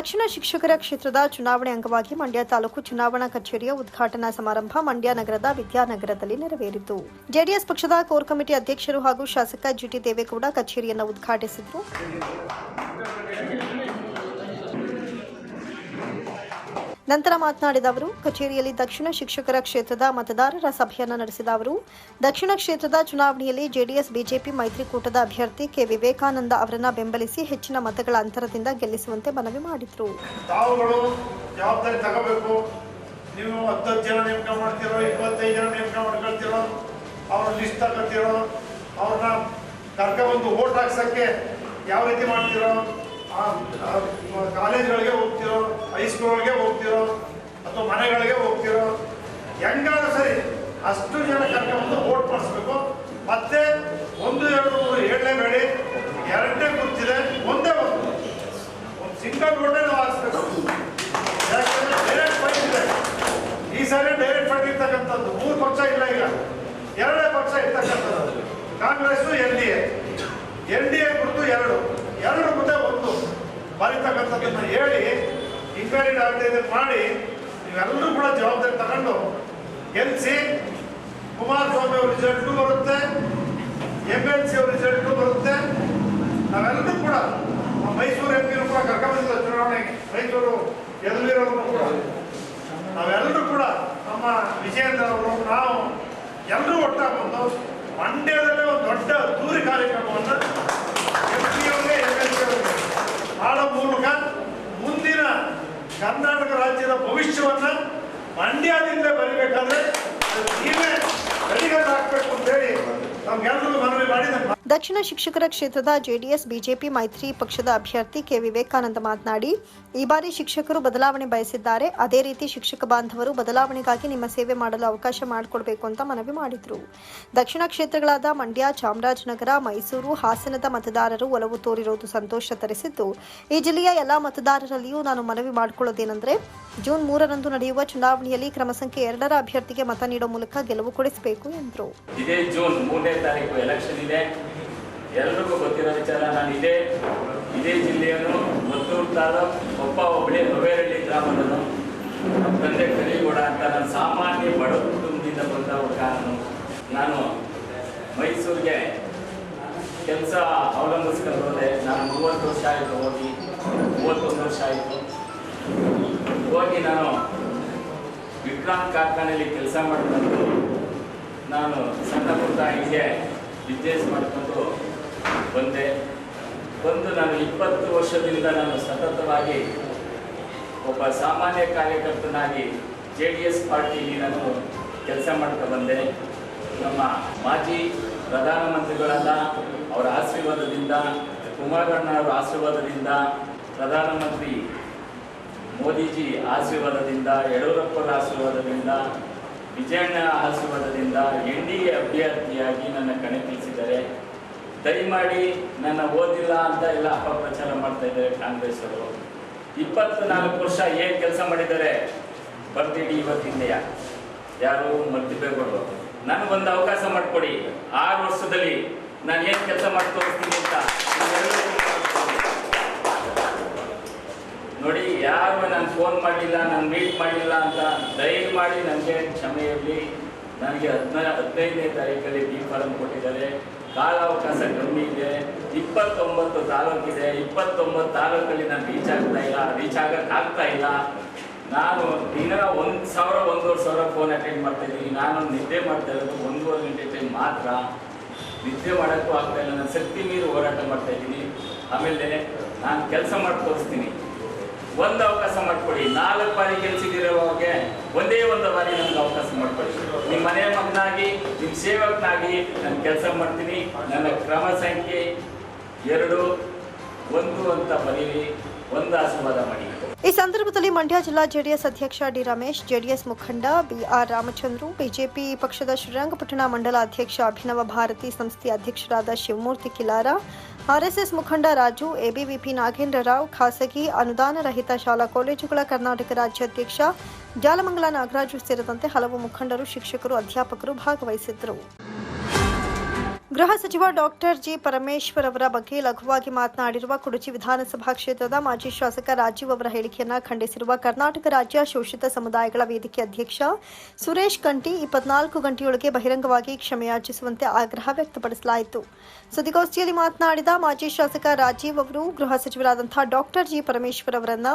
ದಕ್ಷಿಣ ಶಿಕ್ಷಕರ ಕ್ಷೇತ್ರದ ಚುನಾವಣೆ ಅಂಗವಾಗಿ ಮಂಡ್ಯ ತಾಲೂಕು ಚುನಾವಣಾ ಕಚೇರಿಯ ಉದ್ಘಾಟನಾ ಸಮಾರಂಭ ಮಂಡ್ಯ ನಗರದ ವಿದ್ಯಾನಗರದಲ್ಲಿ ನೆರವೇರಿತು. ಜೆಡಿಎಸ್ ಪಕ್ಷದ ಕೋರ್ ಕಮಿಟಿ ಅಧ್ಯಕ್ಷರು ಹಾಗೂ ಶಾಸಕ ಜಿಟಿ ದೇವೇಗೌಡ ಕಚೇರಿಯನ್ನು ಉದ್ಘಾಟಿಸಿದರು. ನಂತರ ಮಾತನಾಡಿದ ಅವರು, ಕಚೇರಿಯಲ್ಲಿ ದಕ್ಷಿಣ ಶಿಕ್ಷಕರ ಕ್ಷೇತ್ರದ ಮತದಾರರ ಸಭೆಯನ್ನು ನಡೆಸಿದ ಅವರು, ದಕ್ಷಿಣ ಕ್ಷೇತ್ರದ ಚುನಾವಣೆಯಲ್ಲಿ ಜೆಡಿಎಸ್, ಬಿಜೆಪಿ ಮೈತ್ರಿಕೂಟದ ಅಭ್ಯರ್ಥಿ ಕೆ. ವಿವೇಕಾನಂದ ಅವರನ್ನು ಬೆಂಬಲಿಸಿ ಹೆಚ್ಚಿನ ಮತಗಳ ಅಂತರದಿಂದ ಗೆಲ್ಲಿಸುವಂತೆ ಮನವಿ ಮಾಡಿದರು. ನೀವು ಹತ್ತತ್ತು ಜನ ಯಾವ ರೀತಿ ಮಾಡ್ತಿರೋ ಕಾಲೇಜ್ಗಳಿಗೆ ಹೋಗ್ತಿರೋ ಹೈಸ್ಕೂಲ್ಗಳಿಗೆ ಹೋಗ್ತಿರೋ, ಅಥವಾ ಮನೆಗಳಿಗೆ ಹೋಗ್ತಿರೋ, ಹೆಂಗಾದ್ರೂ ಸರಿ ಅಷ್ಟು ಜನ ಕರ್ಕೊಂಡು ವೋಟ್ ಮಾಡಿಸ್ಬೇಕು. ಮತ್ತೆ ಒಂದು, ಎರಡು, ಮೂರು ಹೇಳಲೇಬೇಡಿ ಎರಡನೇ ಗುರ್ತಿದೆ, ಒಂದೇ ಒಂದು. ಒಂದು ಸಿಂಗಲ್ ರೋಡೇ ನಾವು ಹಾಕ್ಸ್ಬೇಕು. ಯಾಕಂದ್ರೆ ಡೈರೆಕ್ಟ್ ಫೈಟ್ ಇದೆ. ಈ ಸಾರಿ ಡೈರೆಕ್ಟ್ ಫೈಟ್ ಇರ್ತಕ್ಕಂಥದ್ದು, ಮೂರು ಪಕ್ಷ ಇಲ್ಲ ಈಗ. ಎರಡನೇ ಪಕ್ಷ ಇರ್ತಕ್ಕಂಥದ್ದು. Congress N D N D A ಗುರುತು ಎರಡು. ಎರಡು ಬರೀತಕ್ಕಂಥದ್ದನ್ನ ಹೇಳಿ ಇನ್ಕ್ವೈರಿ ಆಗದೆ ಮಾಡಿ ನೀವೆಲ್ಲರೂ ಕೂಡ ಜವಾಬ್ದಾರಿ ತಗೊಂಡು ಗೆಲ್ಲಿಸಿ ಕುಮಾರಸ್ವಾಮಿ ಅವ್ರ ರಿಸಲ್ಟು ಬರುತ್ತೆ, ಎಂ ಎಲ್ ಸಿ ಅವ್ರ ರಿಸಲ್ಟು ಬರುತ್ತೆ. ನಾವೆಲ್ಲರೂ ಕೂಡ ಮೈಸೂರು ಎಂ ಪಿನೂ ಕೂಡ ಕರ್ಕೊಂಡ್ಬಂದಿಲ್ಲ ಚುನಾವಣೆಗೆ ಮೈಸೂರು ಗೆಲ್ಲಲಿರೋರು ಕೂಡ ನಾವೆಲ್ಲರೂ ಕೂಡ ನಮ್ಮ ವಿಜಯೇಂದ್ರ ಅವರು ನಾವು ಎಲ್ಲರೂ ಒಟ್ಟಾಗಿ ಬಂದು ಮಂಡ್ಯದಲ್ಲೇ ಒಂದು ದೊಡ್ಡ ದೂರಿ ಕಾರ್ಯಕ್ರಮವನ್ನು ಎಂ ಪಿ ಅವರಿಗೆ ಎಂ ಎಲ್ ಸಿ ಅವರಿಗೆ ಮಾಡೋ ಮೂಲಕ ಮುಂದಿನ ಕರ್ನಾಟಕ ರಾಜ್ಯದ ಭವಿಷ್ಯವನ್ನ ಮಂಡ್ಯದಿಂದ ಬರಿಬೇಕಾದ್ರೆ ಅದು ನೀವೇ ಬೆಳಿಗ್ಗೆ ಹಾಕ್ಬೇಕು ಅಂತೇಳಿ ನಮ್ಗೆಲ್ಲರಿಗೂ ಮನವಿ ಮಾಡಿ ನಾನು ದಕ್ಷಿಣ ಶಿಕ್ಷಕರ ಕ್ಷೇತ್ರದ ಜೆಡಿಎಸ್, ಬಿಜೆಪಿ ಮೈತ್ರಿ ಪಕ್ಷದ ಅಭ್ಯರ್ಥಿ ಕೆ. ವಿವೇಕಾನಂದ ಮಾತನಾಡಿ, ಈ ಬಾರಿ ಶಿಕ್ಷಕರು ಬದಲಾವಣೆ ಬಯಸಿದ್ದಾರೆ. ಅದೇ ರೀತಿ ಶಿಕ್ಷಕ ಬಾಂಧವರು ಬದಲಾವಣೆಗಾಗಿ ನಿಮ್ಮ ಸೇವೆ ಮಾಡಲು ಅವಕಾಶ ಮಾಡಿಕೊಡಬೇಕು ಅಂತ ಮನವಿ ಮಾಡಿದರು. ದಕ್ಷಿಣ ಕ್ಷೇತ್ರಗಳಾದ ಮಂಡ್ಯ, ಚಾಮರಾಜನಗರ, ಮೈಸೂರು, ಹಾಸನದ ಮತದಾರರು ಒಲವು ತೋರಿರುವುದು ಸಂತೋಷ ತರಿಸಿದ್ದು, ಈ ಜಿಲ್ಲೆಯ ಎಲ್ಲಾ ಮತದಾರರಲ್ಲಿಯೂ ನಾನು ಮನವಿ ಮಾಡಿಕೊಳ್ಳೋದೇನೆಂದರೆ, ಜೂನ್ ಮೂರರಂದು ನಡೆಯುವ ಚುನಾವಣೆಯಲ್ಲಿ ಕ್ರಮ ಸಂಖ್ಯೆ ಎರಡರ ಅಭ್ಯರ್ಥಿಗೆ ಮತ ನೀಡುವ ಮೂಲಕ ಗೆಲುವು ಕೊಡಿಸಬೇಕು ಎಂದರು. ಎಲ್ರಿಗೂ ಗೊತ್ತಿರೋ ವಿಚಾರ ನಾನು ಇದೇ ಇದೇ ಜಿಲ್ಲೆಯನ್ನು ಮತ್ತೂರು ತಾಲೂಕು ಒಪ್ಪ ಒಬ್ಬಳಿ ನೊವೇರಳ್ಳಿ ಗ್ರಾಮದನು ನಮ್ಮ ತಂದೆ ಕರಿಗೌಡ ಅಂತ ನಾನು ಸಾಮಾನ್ಯ ಬಡ ಕುಟುಂಬದಿಂದ ಬಂದ ನಾನು ನಾನು ಮೈಸೂರಿಗೆ ಕೆಲಸ ಅವಲಂಬಿಸ್ಕೊಂಡು ಹೋದೆ. ನಾನು ಮೂವತ್ತು ವರ್ಷ ಆಯಿತು ಹೋಗಿ, ಮೂವತ್ತೊಂದು ವರ್ಷ ಆಯಿತು. ಹೋಗಿ ನಾನು ವಿಕ್ರಾಂತ್ ಕಾರ್ಖಾನೆಯಲ್ಲಿ ಕೆಲಸ ಮಾಡಿಕೊಂಡು ನಾನು ಸಣ್ಣ ಪುಟ್ಟ ಹೀಗೆ ಬಿಸ್ನೆಸ್ ಮಾಡಿಕೊಂಡು ಬಂದೆ ಬಂದು ನಾನು ಇಪ್ಪತ್ತು ವರ್ಷದಿಂದ ನಾನು ಸತತವಾಗಿ ಒಬ್ಬ ಸಾಮಾನ್ಯ ಕಾರ್ಯಕರ್ತನಾಗಿ ಜೆ ಡಿ ಎಸ್ ಪಾರ್ಟಿಯಲ್ಲಿ ನಾನು ಕೆಲಸ ಮಾಡ್ತಾ ಬಂದೆ. ನಮ್ಮ ಮಾಜಿ ಪ್ರಧಾನಮಂತ್ರಿಗಳಾದ ಅವರ ಆಶೀರ್ವಾದದಿಂದ ಕುಮಾರಣ್ಣವರ ಆಶೀರ್ವಾದದಿಂದ, ಪ್ರಧಾನಮಂತ್ರಿ ಮೋದಿಜಿ ಆಶೀರ್ವಾದದಿಂದ, ಯಡಿಯೂರಪ್ಪರ ಆಶೀರ್ವಾದದಿಂದ, ವಿಜಯಣ್ಣ ಆಶೀರ್ವಾದದಿಂದ ಎನ್ ಡಿ ಎ ಅಭ್ಯರ್ಥಿಯಾಗಿ ನನ್ನ ಕಣಕ್ಕಿಳಿಸಿದ್ದಾರೆ. ದಯಮಾಡಿ ನನ್ನ ಓದಿಲ್ಲ ಅಂತ ಎಲ್ಲ ಅಪಪ್ರಚಾರ ಮಾಡ್ತಾ ಇದ್ದಾರೆ ಕಾಂಗ್ರೆಸ್ ಅವರು ಇಪ್ಪತ್ತು ನಾಲ್ಕು ವರ್ಷ ಏನು ಕೆಲಸ ಮಾಡಿದ್ದಾರೆ? ಬರ್ತೀಡಿ ಇವತ್ತಿಂದೆಯ ಯಾರು ಮರ್ತಿಬೇಗೌಡರು ನನಗೊಂದು ಅವಕಾಶ ಮಾಡಿಕೊಡಿ. ಆರು ವರ್ಷದಲ್ಲಿ ನಾನು ಏನು ಕೆಲಸ ಮಾಡಿ ತೋರಿಸ್ತೀನಿ ಅಂತ ನೋಡಿ, ಯಾರು ನಾನು ಫೋನ್ ಮಾಡಿಲ್ಲ, ನಾನು ಮೀಟ್ ಮಾಡಿಲ್ಲ ಅಂತ ದಯಮಾಡಿ ನನಗೆ ಕ್ಷಮೆಯಲ್ಲಿ ನನಗೆ ಹದಿನ ಹದಿನೈದನೇ ತಾರೀಕಲ್ಲಿ ಡಿ ಫಾರಂ ಕೊಟ್ಟಿದ್ದಾರೆ. ಕಾಲಾವಕಾಶ ಕಮ್ಮಿ ಇದೆ, ಇಪ್ಪತ್ತೊಂಬತ್ತು ತಾಲೂಕಿದೆ ಇಪ್ಪತ್ತೊಂಬತ್ತು ತಾಲೂಕಲ್ಲಿ ನಾನು ರೀಚ್ ಆಗ್ತಾ ಇಲ್ಲ ರೀಚ್ ಆಗಕ್ಕೆ ಆಗ್ತಾ ಇಲ್ಲ. ನಾನು ದಿನ ಒಂದು ಸಾವಿರ, ಒಂದೂವರೆ ಸಾವಿರ ಫೋನ್ ಅಟೆಂಡ್ ಮಾಡ್ತಾ ಇದ್ದೀನಿ. ನಾನು ನಿದ್ದೆ ಮಾಡ್ತಾ ಇರೋದು ಒಂದೂವರೆ ಗಂಟೆ ಟೈಮ್ ಮಾತ್ರ. ನಿದ್ದೆ ಮಾಡೋಕ್ಕೂ ಆಗ್ತಾ ಇಲ್ಲ, ನಾನು ಶಕ್ತಿ ಮೀರಿ ಹೋರಾಟ ಮಾಡ್ತಾ ಇದ್ದೀನಿ. ಆಮೇಲೆ ನಾನು ಕೆಲಸ ಮಾಡಿ ತೋರಿಸ್ತೀನಿ. ಒಂದು ಅವಕಾಶ ಮಾಡಿಕೊಡಿ. ನಾಲ್ಕು ಬಾರಿ ಗೆಲ್ಸಿದಿರೋವಾಗ ಒಂದೇ ಒಂದು ಬಾರಿ ನನಗೆ ಅವಕಾಶ ಮಾಡಿಕೊಡಿ. ನಿಮ್ಮ ಮನೆ ಮಗನಾಗಿ, ನಿಮ್ಮ ಸೇವಕನಾಗಿ ನಾನು ಕೆಲಸ ಮಾಡ್ತೀನಿ. ನನ್ನ ಕ್ರಮ ಸಂಖ್ಯೆ ಎರಡು, ಒಂದು ಅಂತ ಬರೀರಿ. ಒಂದು ಆಶೀರ್ವಾದ ಮಾಡಿ. ಈ ಸಂದರ್ಭದಲ್ಲಿ ಮಂಡ್ಯ ಜಿಲ್ಲಾ ಜೆಡಿಎಸ್ ಅಧ್ಯಕ್ಷ ಡಿ ರಮೇಶ್, ಜೆಡಿಎಸ್ ಮುಖಂಡ ಬಿಆರ್ ರಾಮಚಂದ್ರು, ಬಿಜೆಪಿ ಪಕ್ಷದ ಶ್ರೀರಂಗಪಟ್ಟಣ ಮಂಡಲ ಅಧ್ಯಕ್ಷ ಅಭಿನವ ಭಾರತಿ, ಸಂಸ್ಥೆಯ ಅಧ್ಯಕ್ಷರಾದ ಶಿವಮೂರ್ತಿ ಕಿಲಾರ ಆರ್ಎಸ್ಎಸ್ ಮುಖಂಡ ರಾಜು, ಎಬಿವಿಪಿ ನಾಗೇಂದ್ರ ರಾವ್, ಖಾಸಗಿ ಅನುದಾನ ರಹಿತ ಶಾಲಾ ಕಾಲೇಜುಗಳ ಕರ್ನಾಟಕ ರಾಜ್ಯಾಧ್ಯಕ್ಷ ಜಾಲಮಂಗಲ ನಾಗರಾಜು ಸೇರಿದಂತೆ ಹಲವು ಮುಖಂಡರು, ಶಿಕ್ಷಕರು, ಅಧ್ಯಾಪಕರು ಭಾಗವಹಿಸಿದ್ದರು. ಗೃಹ ಸಚಿವ ಡಾಕ್ಟರ್ ಜಿ ಪರಮೇಶ್ವರ್ ಅವರ ಬಗ್ಗೆ ಲಘುವಾಗಿ ಮಾತನಾಡಿರುವ ಕುಡುಚಿ ವಿಧಾನಸಭಾ ಕ್ಷೇತ್ರದ ಮಾಜಿ ಶಾಸಕ ರಾಜೀವ್ ಅವರ ಹೇಳಿಕೆಯನ್ನು ಖಂಡಿಸಿರುವ ಕರ್ನಾಟಕ ರಾಜ್ಯ ಶೋಷಿತ ಸಮುದಾಯಗಳ ವೇದಿಕೆ ಅಧ್ಯಕ್ಷ ಸುರೇಶ್ ಕಂಠಿ ಇಪ್ಪತ್ನಾಲ್ಕು ಗಂಟೆಯೊಳಗೆ ಬಹಿರಂಗವಾಗಿ ಕ್ಷಮೆಯಾಚಿಸುವಂತೆ ಆಗ್ರಹ ವ್ಯಕ್ತಪಡಿಸಲಾಯಿತು. ಸುದ್ದಿಗೋಷ್ಠಿಯಲ್ಲಿ ಮಾತನಾಡಿದ ಮಾಜಿ ಶಾಸಕ ರಾಜೀವ್ ಅವರು, ಗೃಹ ಸಚಿವರಾದಂತಹ ಡಾಕ್ಟರ್ ಜಿ ಪರಮೇಶ್ವರ್ ಅವರನ್ನ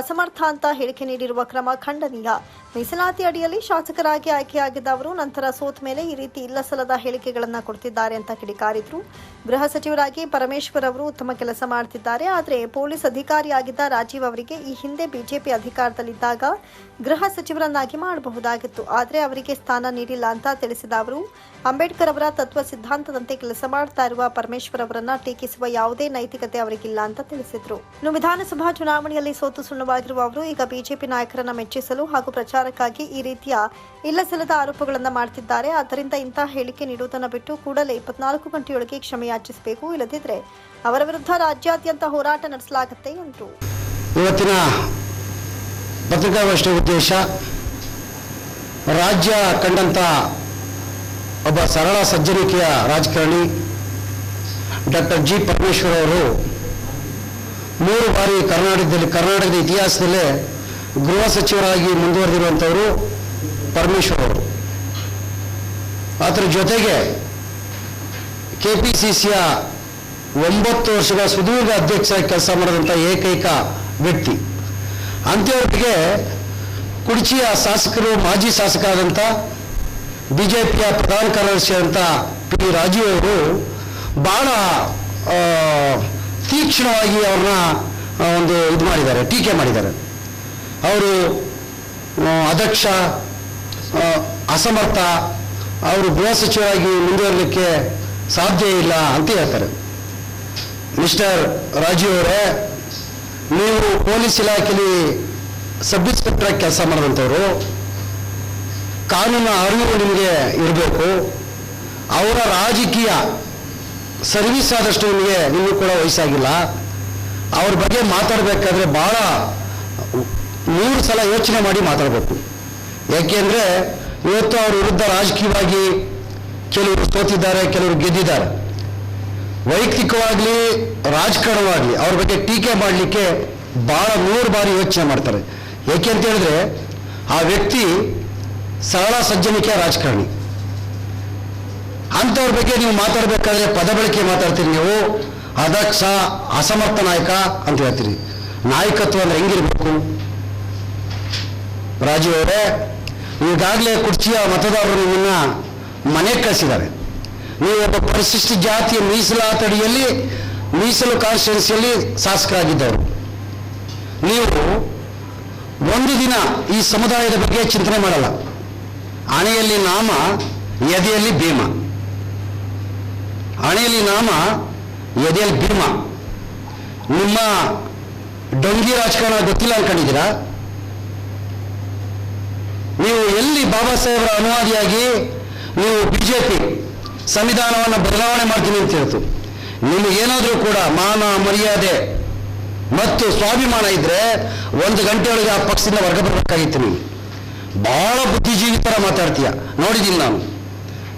ಅಸಮರ್ಥ ಅಂತ ಹೇಳಿಕೆ ನೀಡಿರುವ ಕ್ರಮ ಖಂಡನೀಯ. ಮೀಸಲಾತಿ ಅಡಿಯಲ್ಲಿ ಶಾಸಕರಾಗಿ ಆಯ್ಕೆಯಾಗಿದ್ದ ಅವರು ನಂತರ ಸೋತ ಮೇಲೆ ಈ ರೀತಿ ಇಲ್ಲಸಲ್ಲದ ಹೇಳಿಕೆಗಳನ್ನು ಕೊಡ್ತಿದ್ದಾರೆ ಅಂತ ಕಿಡಿಕಾರಿದ್ರು. ಗೃಹ ಸಚಿವರಾಗಿ ಪರಮೇಶ್ವರ್ ಅವರು ಉತ್ತಮ ಕೆಲಸ ಮಾಡ್ತಿದ್ದಾರೆ. ಆದರೆ ಪೊಲೀಸ್ ಅಧಿಕಾರಿಯಾಗಿದ್ದ ರಾಜೀವ್ ಅವರಿಗೆ ಈ ಹಿಂದೆ ಬಿಜೆಪಿ ಅಧಿಕಾರದಲ್ಲಿದ್ದಾಗ ಗೃಹ ಸಚಿವರನ್ನಾಗಿ ಮಾಡಬಹುದಾಗಿತ್ತು. ಆದರೆ ಅವರಿಗೆ ಸ್ಥಾನ ನೀಡಿಲ್ಲ ಅಂತ ತಿಳಿಸಿದ ಅವರು ಅಂಬೇಡ್ಕರ್ ಅವರ ತತ್ವ ಸಿದ್ಧಾಂತದಂತೆ ಕೆಲಸ ಮಾಡ್ತಾ ಇರುವ ಪರಮೇಶ್ವರ್ ಅವರನ್ನ ಟೀಕಿಸುವ ಯಾವುದೇ ನೈತಿಕತೆ ಅವರಿಗಿಲ್ಲ ಅಂತ ತಿಳಿಸಿದ್ರು. ಇನ್ನು ವಿಧಾನಸಭಾ ಚುನಾವಣೆಯಲ್ಲಿ ಸೋತು ಸುಣ್ಣವಾಗಿರುವ ಅವರು ಈಗ ಬಿಜೆಪಿ ನಾಯಕರನ್ನ ಮೆಚ್ಚಿಸಲು ಹಾಗೂ ಪ್ರಚಾರಕ್ಕಾಗಿ ಈ ರೀತಿಯ ಇಲ್ಲಸಲ್ಲದ ಆರೋಪಗಳನ್ನ ಮಾಡ್ತಿದ್ದಾರೆ. ಆದ್ದರಿಂದ ಇಂತಹ ಹೇಳಿಕೆ ನೀಡುವುದನ್ನು ಬಿಟ್ಟು ಕೂಡಲೇ ಇಪ್ಪತ್ನಾಲ್ಕು ಗಂಟೆಯೊಳಗೆ ಕ್ಷಮೆಯಾಚಿಸಬೇಕು ಇಲ್ಲದಿದ್ದರೆ ಅವರ ವಿರುದ್ಧ ರಾಜ್ಯಾದ್ಯಂತ ಹೋರಾಟ ನಡೆಸಲಾಗುತ್ತೆ ಎಂದರು ಇವತ್ತಿನ ಪತ್ರಿಕಾಗೋಷ್ಠಿ ಉದ್ದೇಶ, ರಾಜ್ಯ ಕಂಡಂಥ ಒಬ್ಬ ಸರಳ ಸಜ್ಜನಿಕೆಯ ರಾಜಕಾರಣಿ ಡಾಕ್ಟರ್ ಜಿ ಪರಮೇಶ್ವರ್ ಅವರು ಮೂರು ಬಾರಿ ಕರ್ನಾಟಕದಲ್ಲಿ, ಕರ್ನಾಟಕದ ಇತಿಹಾಸದಲ್ಲೇ ಗೃಹ ಸಚಿವರಾಗಿ ಮುಂದುವರೆದಿರುವಂಥವರು ಪರಮೇಶ್ವರ್ ಅವರು. ಅದರ ಜೊತೆಗೆ ಕೆ ಪಿ ಸಿ ಸಿಯ ಒಂಬತ್ತು ವರ್ಷಗಳ ಸುದೀರ್ಘ ಅಧ್ಯಕ್ಷರಾಗಿ ಕೆಲಸ ಮಾಡಿದಂಥ ಏಕೈಕ ವ್ಯಕ್ತಿ. ಅಂಥವ್ರಿಗೆ ಕುಡ್ಚಿಯ ಶಾಸಕರು, ಮಾಜಿ ಶಾಸಕರಾದಂಥ ಬಿ ಜೆ ಪಿಯ ಪ್ರಧಾನ ಅಂತ ಪಿ ರಾಜೀವ್ ಅವರು ಭಾಳ ತೀಕ್ಷ್ಣವಾಗಿ ಅವ್ರನ್ನ ಒಂದು ಇದು ಮಾಡಿದ್ದಾರೆ, ಟೀಕೆ ಮಾಡಿದ್ದಾರೆ. ಅವರು ಅಧ್ಯಕ್ಷ ಅಸಮರ್ಥ, ಅವರು ಗೃಹ ಸಚಿವರಾಗಿ ಮುಂದುವರಲಿಕ್ಕೆ ಸಾಧ್ಯ ಇಲ್ಲ ಅಂತ ಹೇಳ್ತಾರೆ. ಮಿಸ್ಟರ್ ರಾಜೀವ್ ಅವರೇ, ನೀವು ಪೊಲೀಸ್ ಇಲಾಖೆಯಲ್ಲಿ ಸಬ್ ಇನ್ಸ್ಪೆಕ್ಟರ್ ಕೆಲಸ ಮಾಡಿದಂಥವ್ರು ಕಾನೂನಿನ ಅರಿವು ನಿಮಗೆ ಇರಬೇಕು. ಅವರ ರಾಜಕೀಯ ಸರ್ವಿಸ್ ಆದಷ್ಟು ನಿಮಗೆ ನಿಮಗೂ ಕೂಡ ವಯಸ್ಸಾಗಿಲ್ಲ. ಅವ್ರ ಬಗ್ಗೆ ಮಾತಾಡಬೇಕಾದ್ರೆ ಭಾಳ ಮೂರು ಸಲ ಯೋಚನೆ ಮಾಡಿ ಮಾತಾಡಬೇಕು. ಯಾಕೆಂದರೆ ಇವತ್ತು ಅವ್ರ ವಿರುದ್ಧ ರಾಜಕೀಯವಾಗಿ ಕೆಲವರು ಸೋತಿದ್ದಾರೆ, ಕೆಲವರು ಗೆದ್ದಿದ್ದಾರೆ. ವೈಯಕ್ತಿಕವಾಗಲಿ, ರಾಜಕಾರಣವಾಗಲಿ ಅವ್ರ ಬಗ್ಗೆ ಟೀಕೆ ಮಾಡಲಿಕ್ಕೆ ಭಾಳ ನೂರು ಬಾರಿ ಯೋಚನೆ ಮಾಡ್ತಾರೆ. ಯಾಕೆ ಅಂತ ಹೇಳಿದ್ರೆ ಆ ವ್ಯಕ್ತಿ ಸರಳ ಸಜ್ಜನಿಕೆ ರಾಜಕಾರಣಿ. ಅಂಥವ್ರ ಬಗ್ಗೆ ನೀವು ಮಾತಾಡಬೇಕಾದ್ರೆ ಪದ ಬಳಕೆ ಮಾತಾಡ್ತೀರಿ ನೀವು. ಅದಕ್ಷ ಅಸಮರ್ಥ ನಾಯಕ ಅಂತ ಹೇಳ್ತೀರಿ. ನಾಯಕತ್ವ ಅಂದ್ರೆ ಹೆಂಗಿರ್ಬೇಕು? ರಾಜೀವ್ ಅವರೇ, ಈಗಾಗಲೇ ಕುರ್ಚಿಯ ಮತದಾರರು ನಿಮ್ಮನ್ನ ಮನೆಗೆ ಕಳಿಸಿದ್ದಾರೆ. ನೀವು ಒಬ್ಬ ಪರಿಶಿಷ್ಟ ಜಾತಿಯ ಮೀಸಲಾತಡಿಯಲ್ಲಿ, ಮೀಸಲು ಕಾನ್ಸ್ಟಿಟ್ಯೂನ್ಸಿಯಲ್ಲಿ ಶಾಸಕರಾಗಿದ್ದವರು. ನೀವು ಒಂದು ದಿನ ಈ ಸಮುದಾಯದ ಬಗ್ಗೆ ಚಿಂತನೆ ಮಾಡಲ್ಲ. ಹಣೆಯಲ್ಲಿ ನಾಮ, ಎದೆಯಲ್ಲಿ ಭೀಮ. ಹಣೆಯಲ್ಲಿ ನಾಮ, ಎದೆಯಲ್ಲಿ ಭೀಮ. ನಿಮ್ಮ ಡೊಂಗಿ ರಾಜಕಾರಣ ಗೊತ್ತಿಲ್ಲ ಅನ್ಕೊಂಡಿದ್ದೀರಾ? ನೀವು ಎಲ್ಲಿ ಬಾಬಾ ಸಾಹೇಬರ ಅನುವಾದಿಯಾಗಿ ನೀವು ಬಿಜೆಪಿ ಸಂವಿಧಾನವನ್ನು ಬದಲಾವಣೆ ಮಾಡ್ತೀನಿ ಅಂತ ಹೇಳ್ತು. ನಿಮಗೇನಾದರೂ ಕೂಡ ಮಾನ, ಮರ್ಯಾದೆ ಮತ್ತು ಸ್ವಾಭಿಮಾನ ಇದ್ರೆ ಒಂದು ಗಂಟೆಯೊಳಗೆ ಆ ಪಕ್ಷದಿಂದ ಹೊರಗೆ ಬರಬೇಕಾಗಿತ್ತು ನೀವು ಬಹಳ ಬುದ್ಧಿಜೀವಿ ಥರ ಮಾತಾಡ್ತೀಯ. ನೋಡಿದ್ದೀನಿ ನಾನು.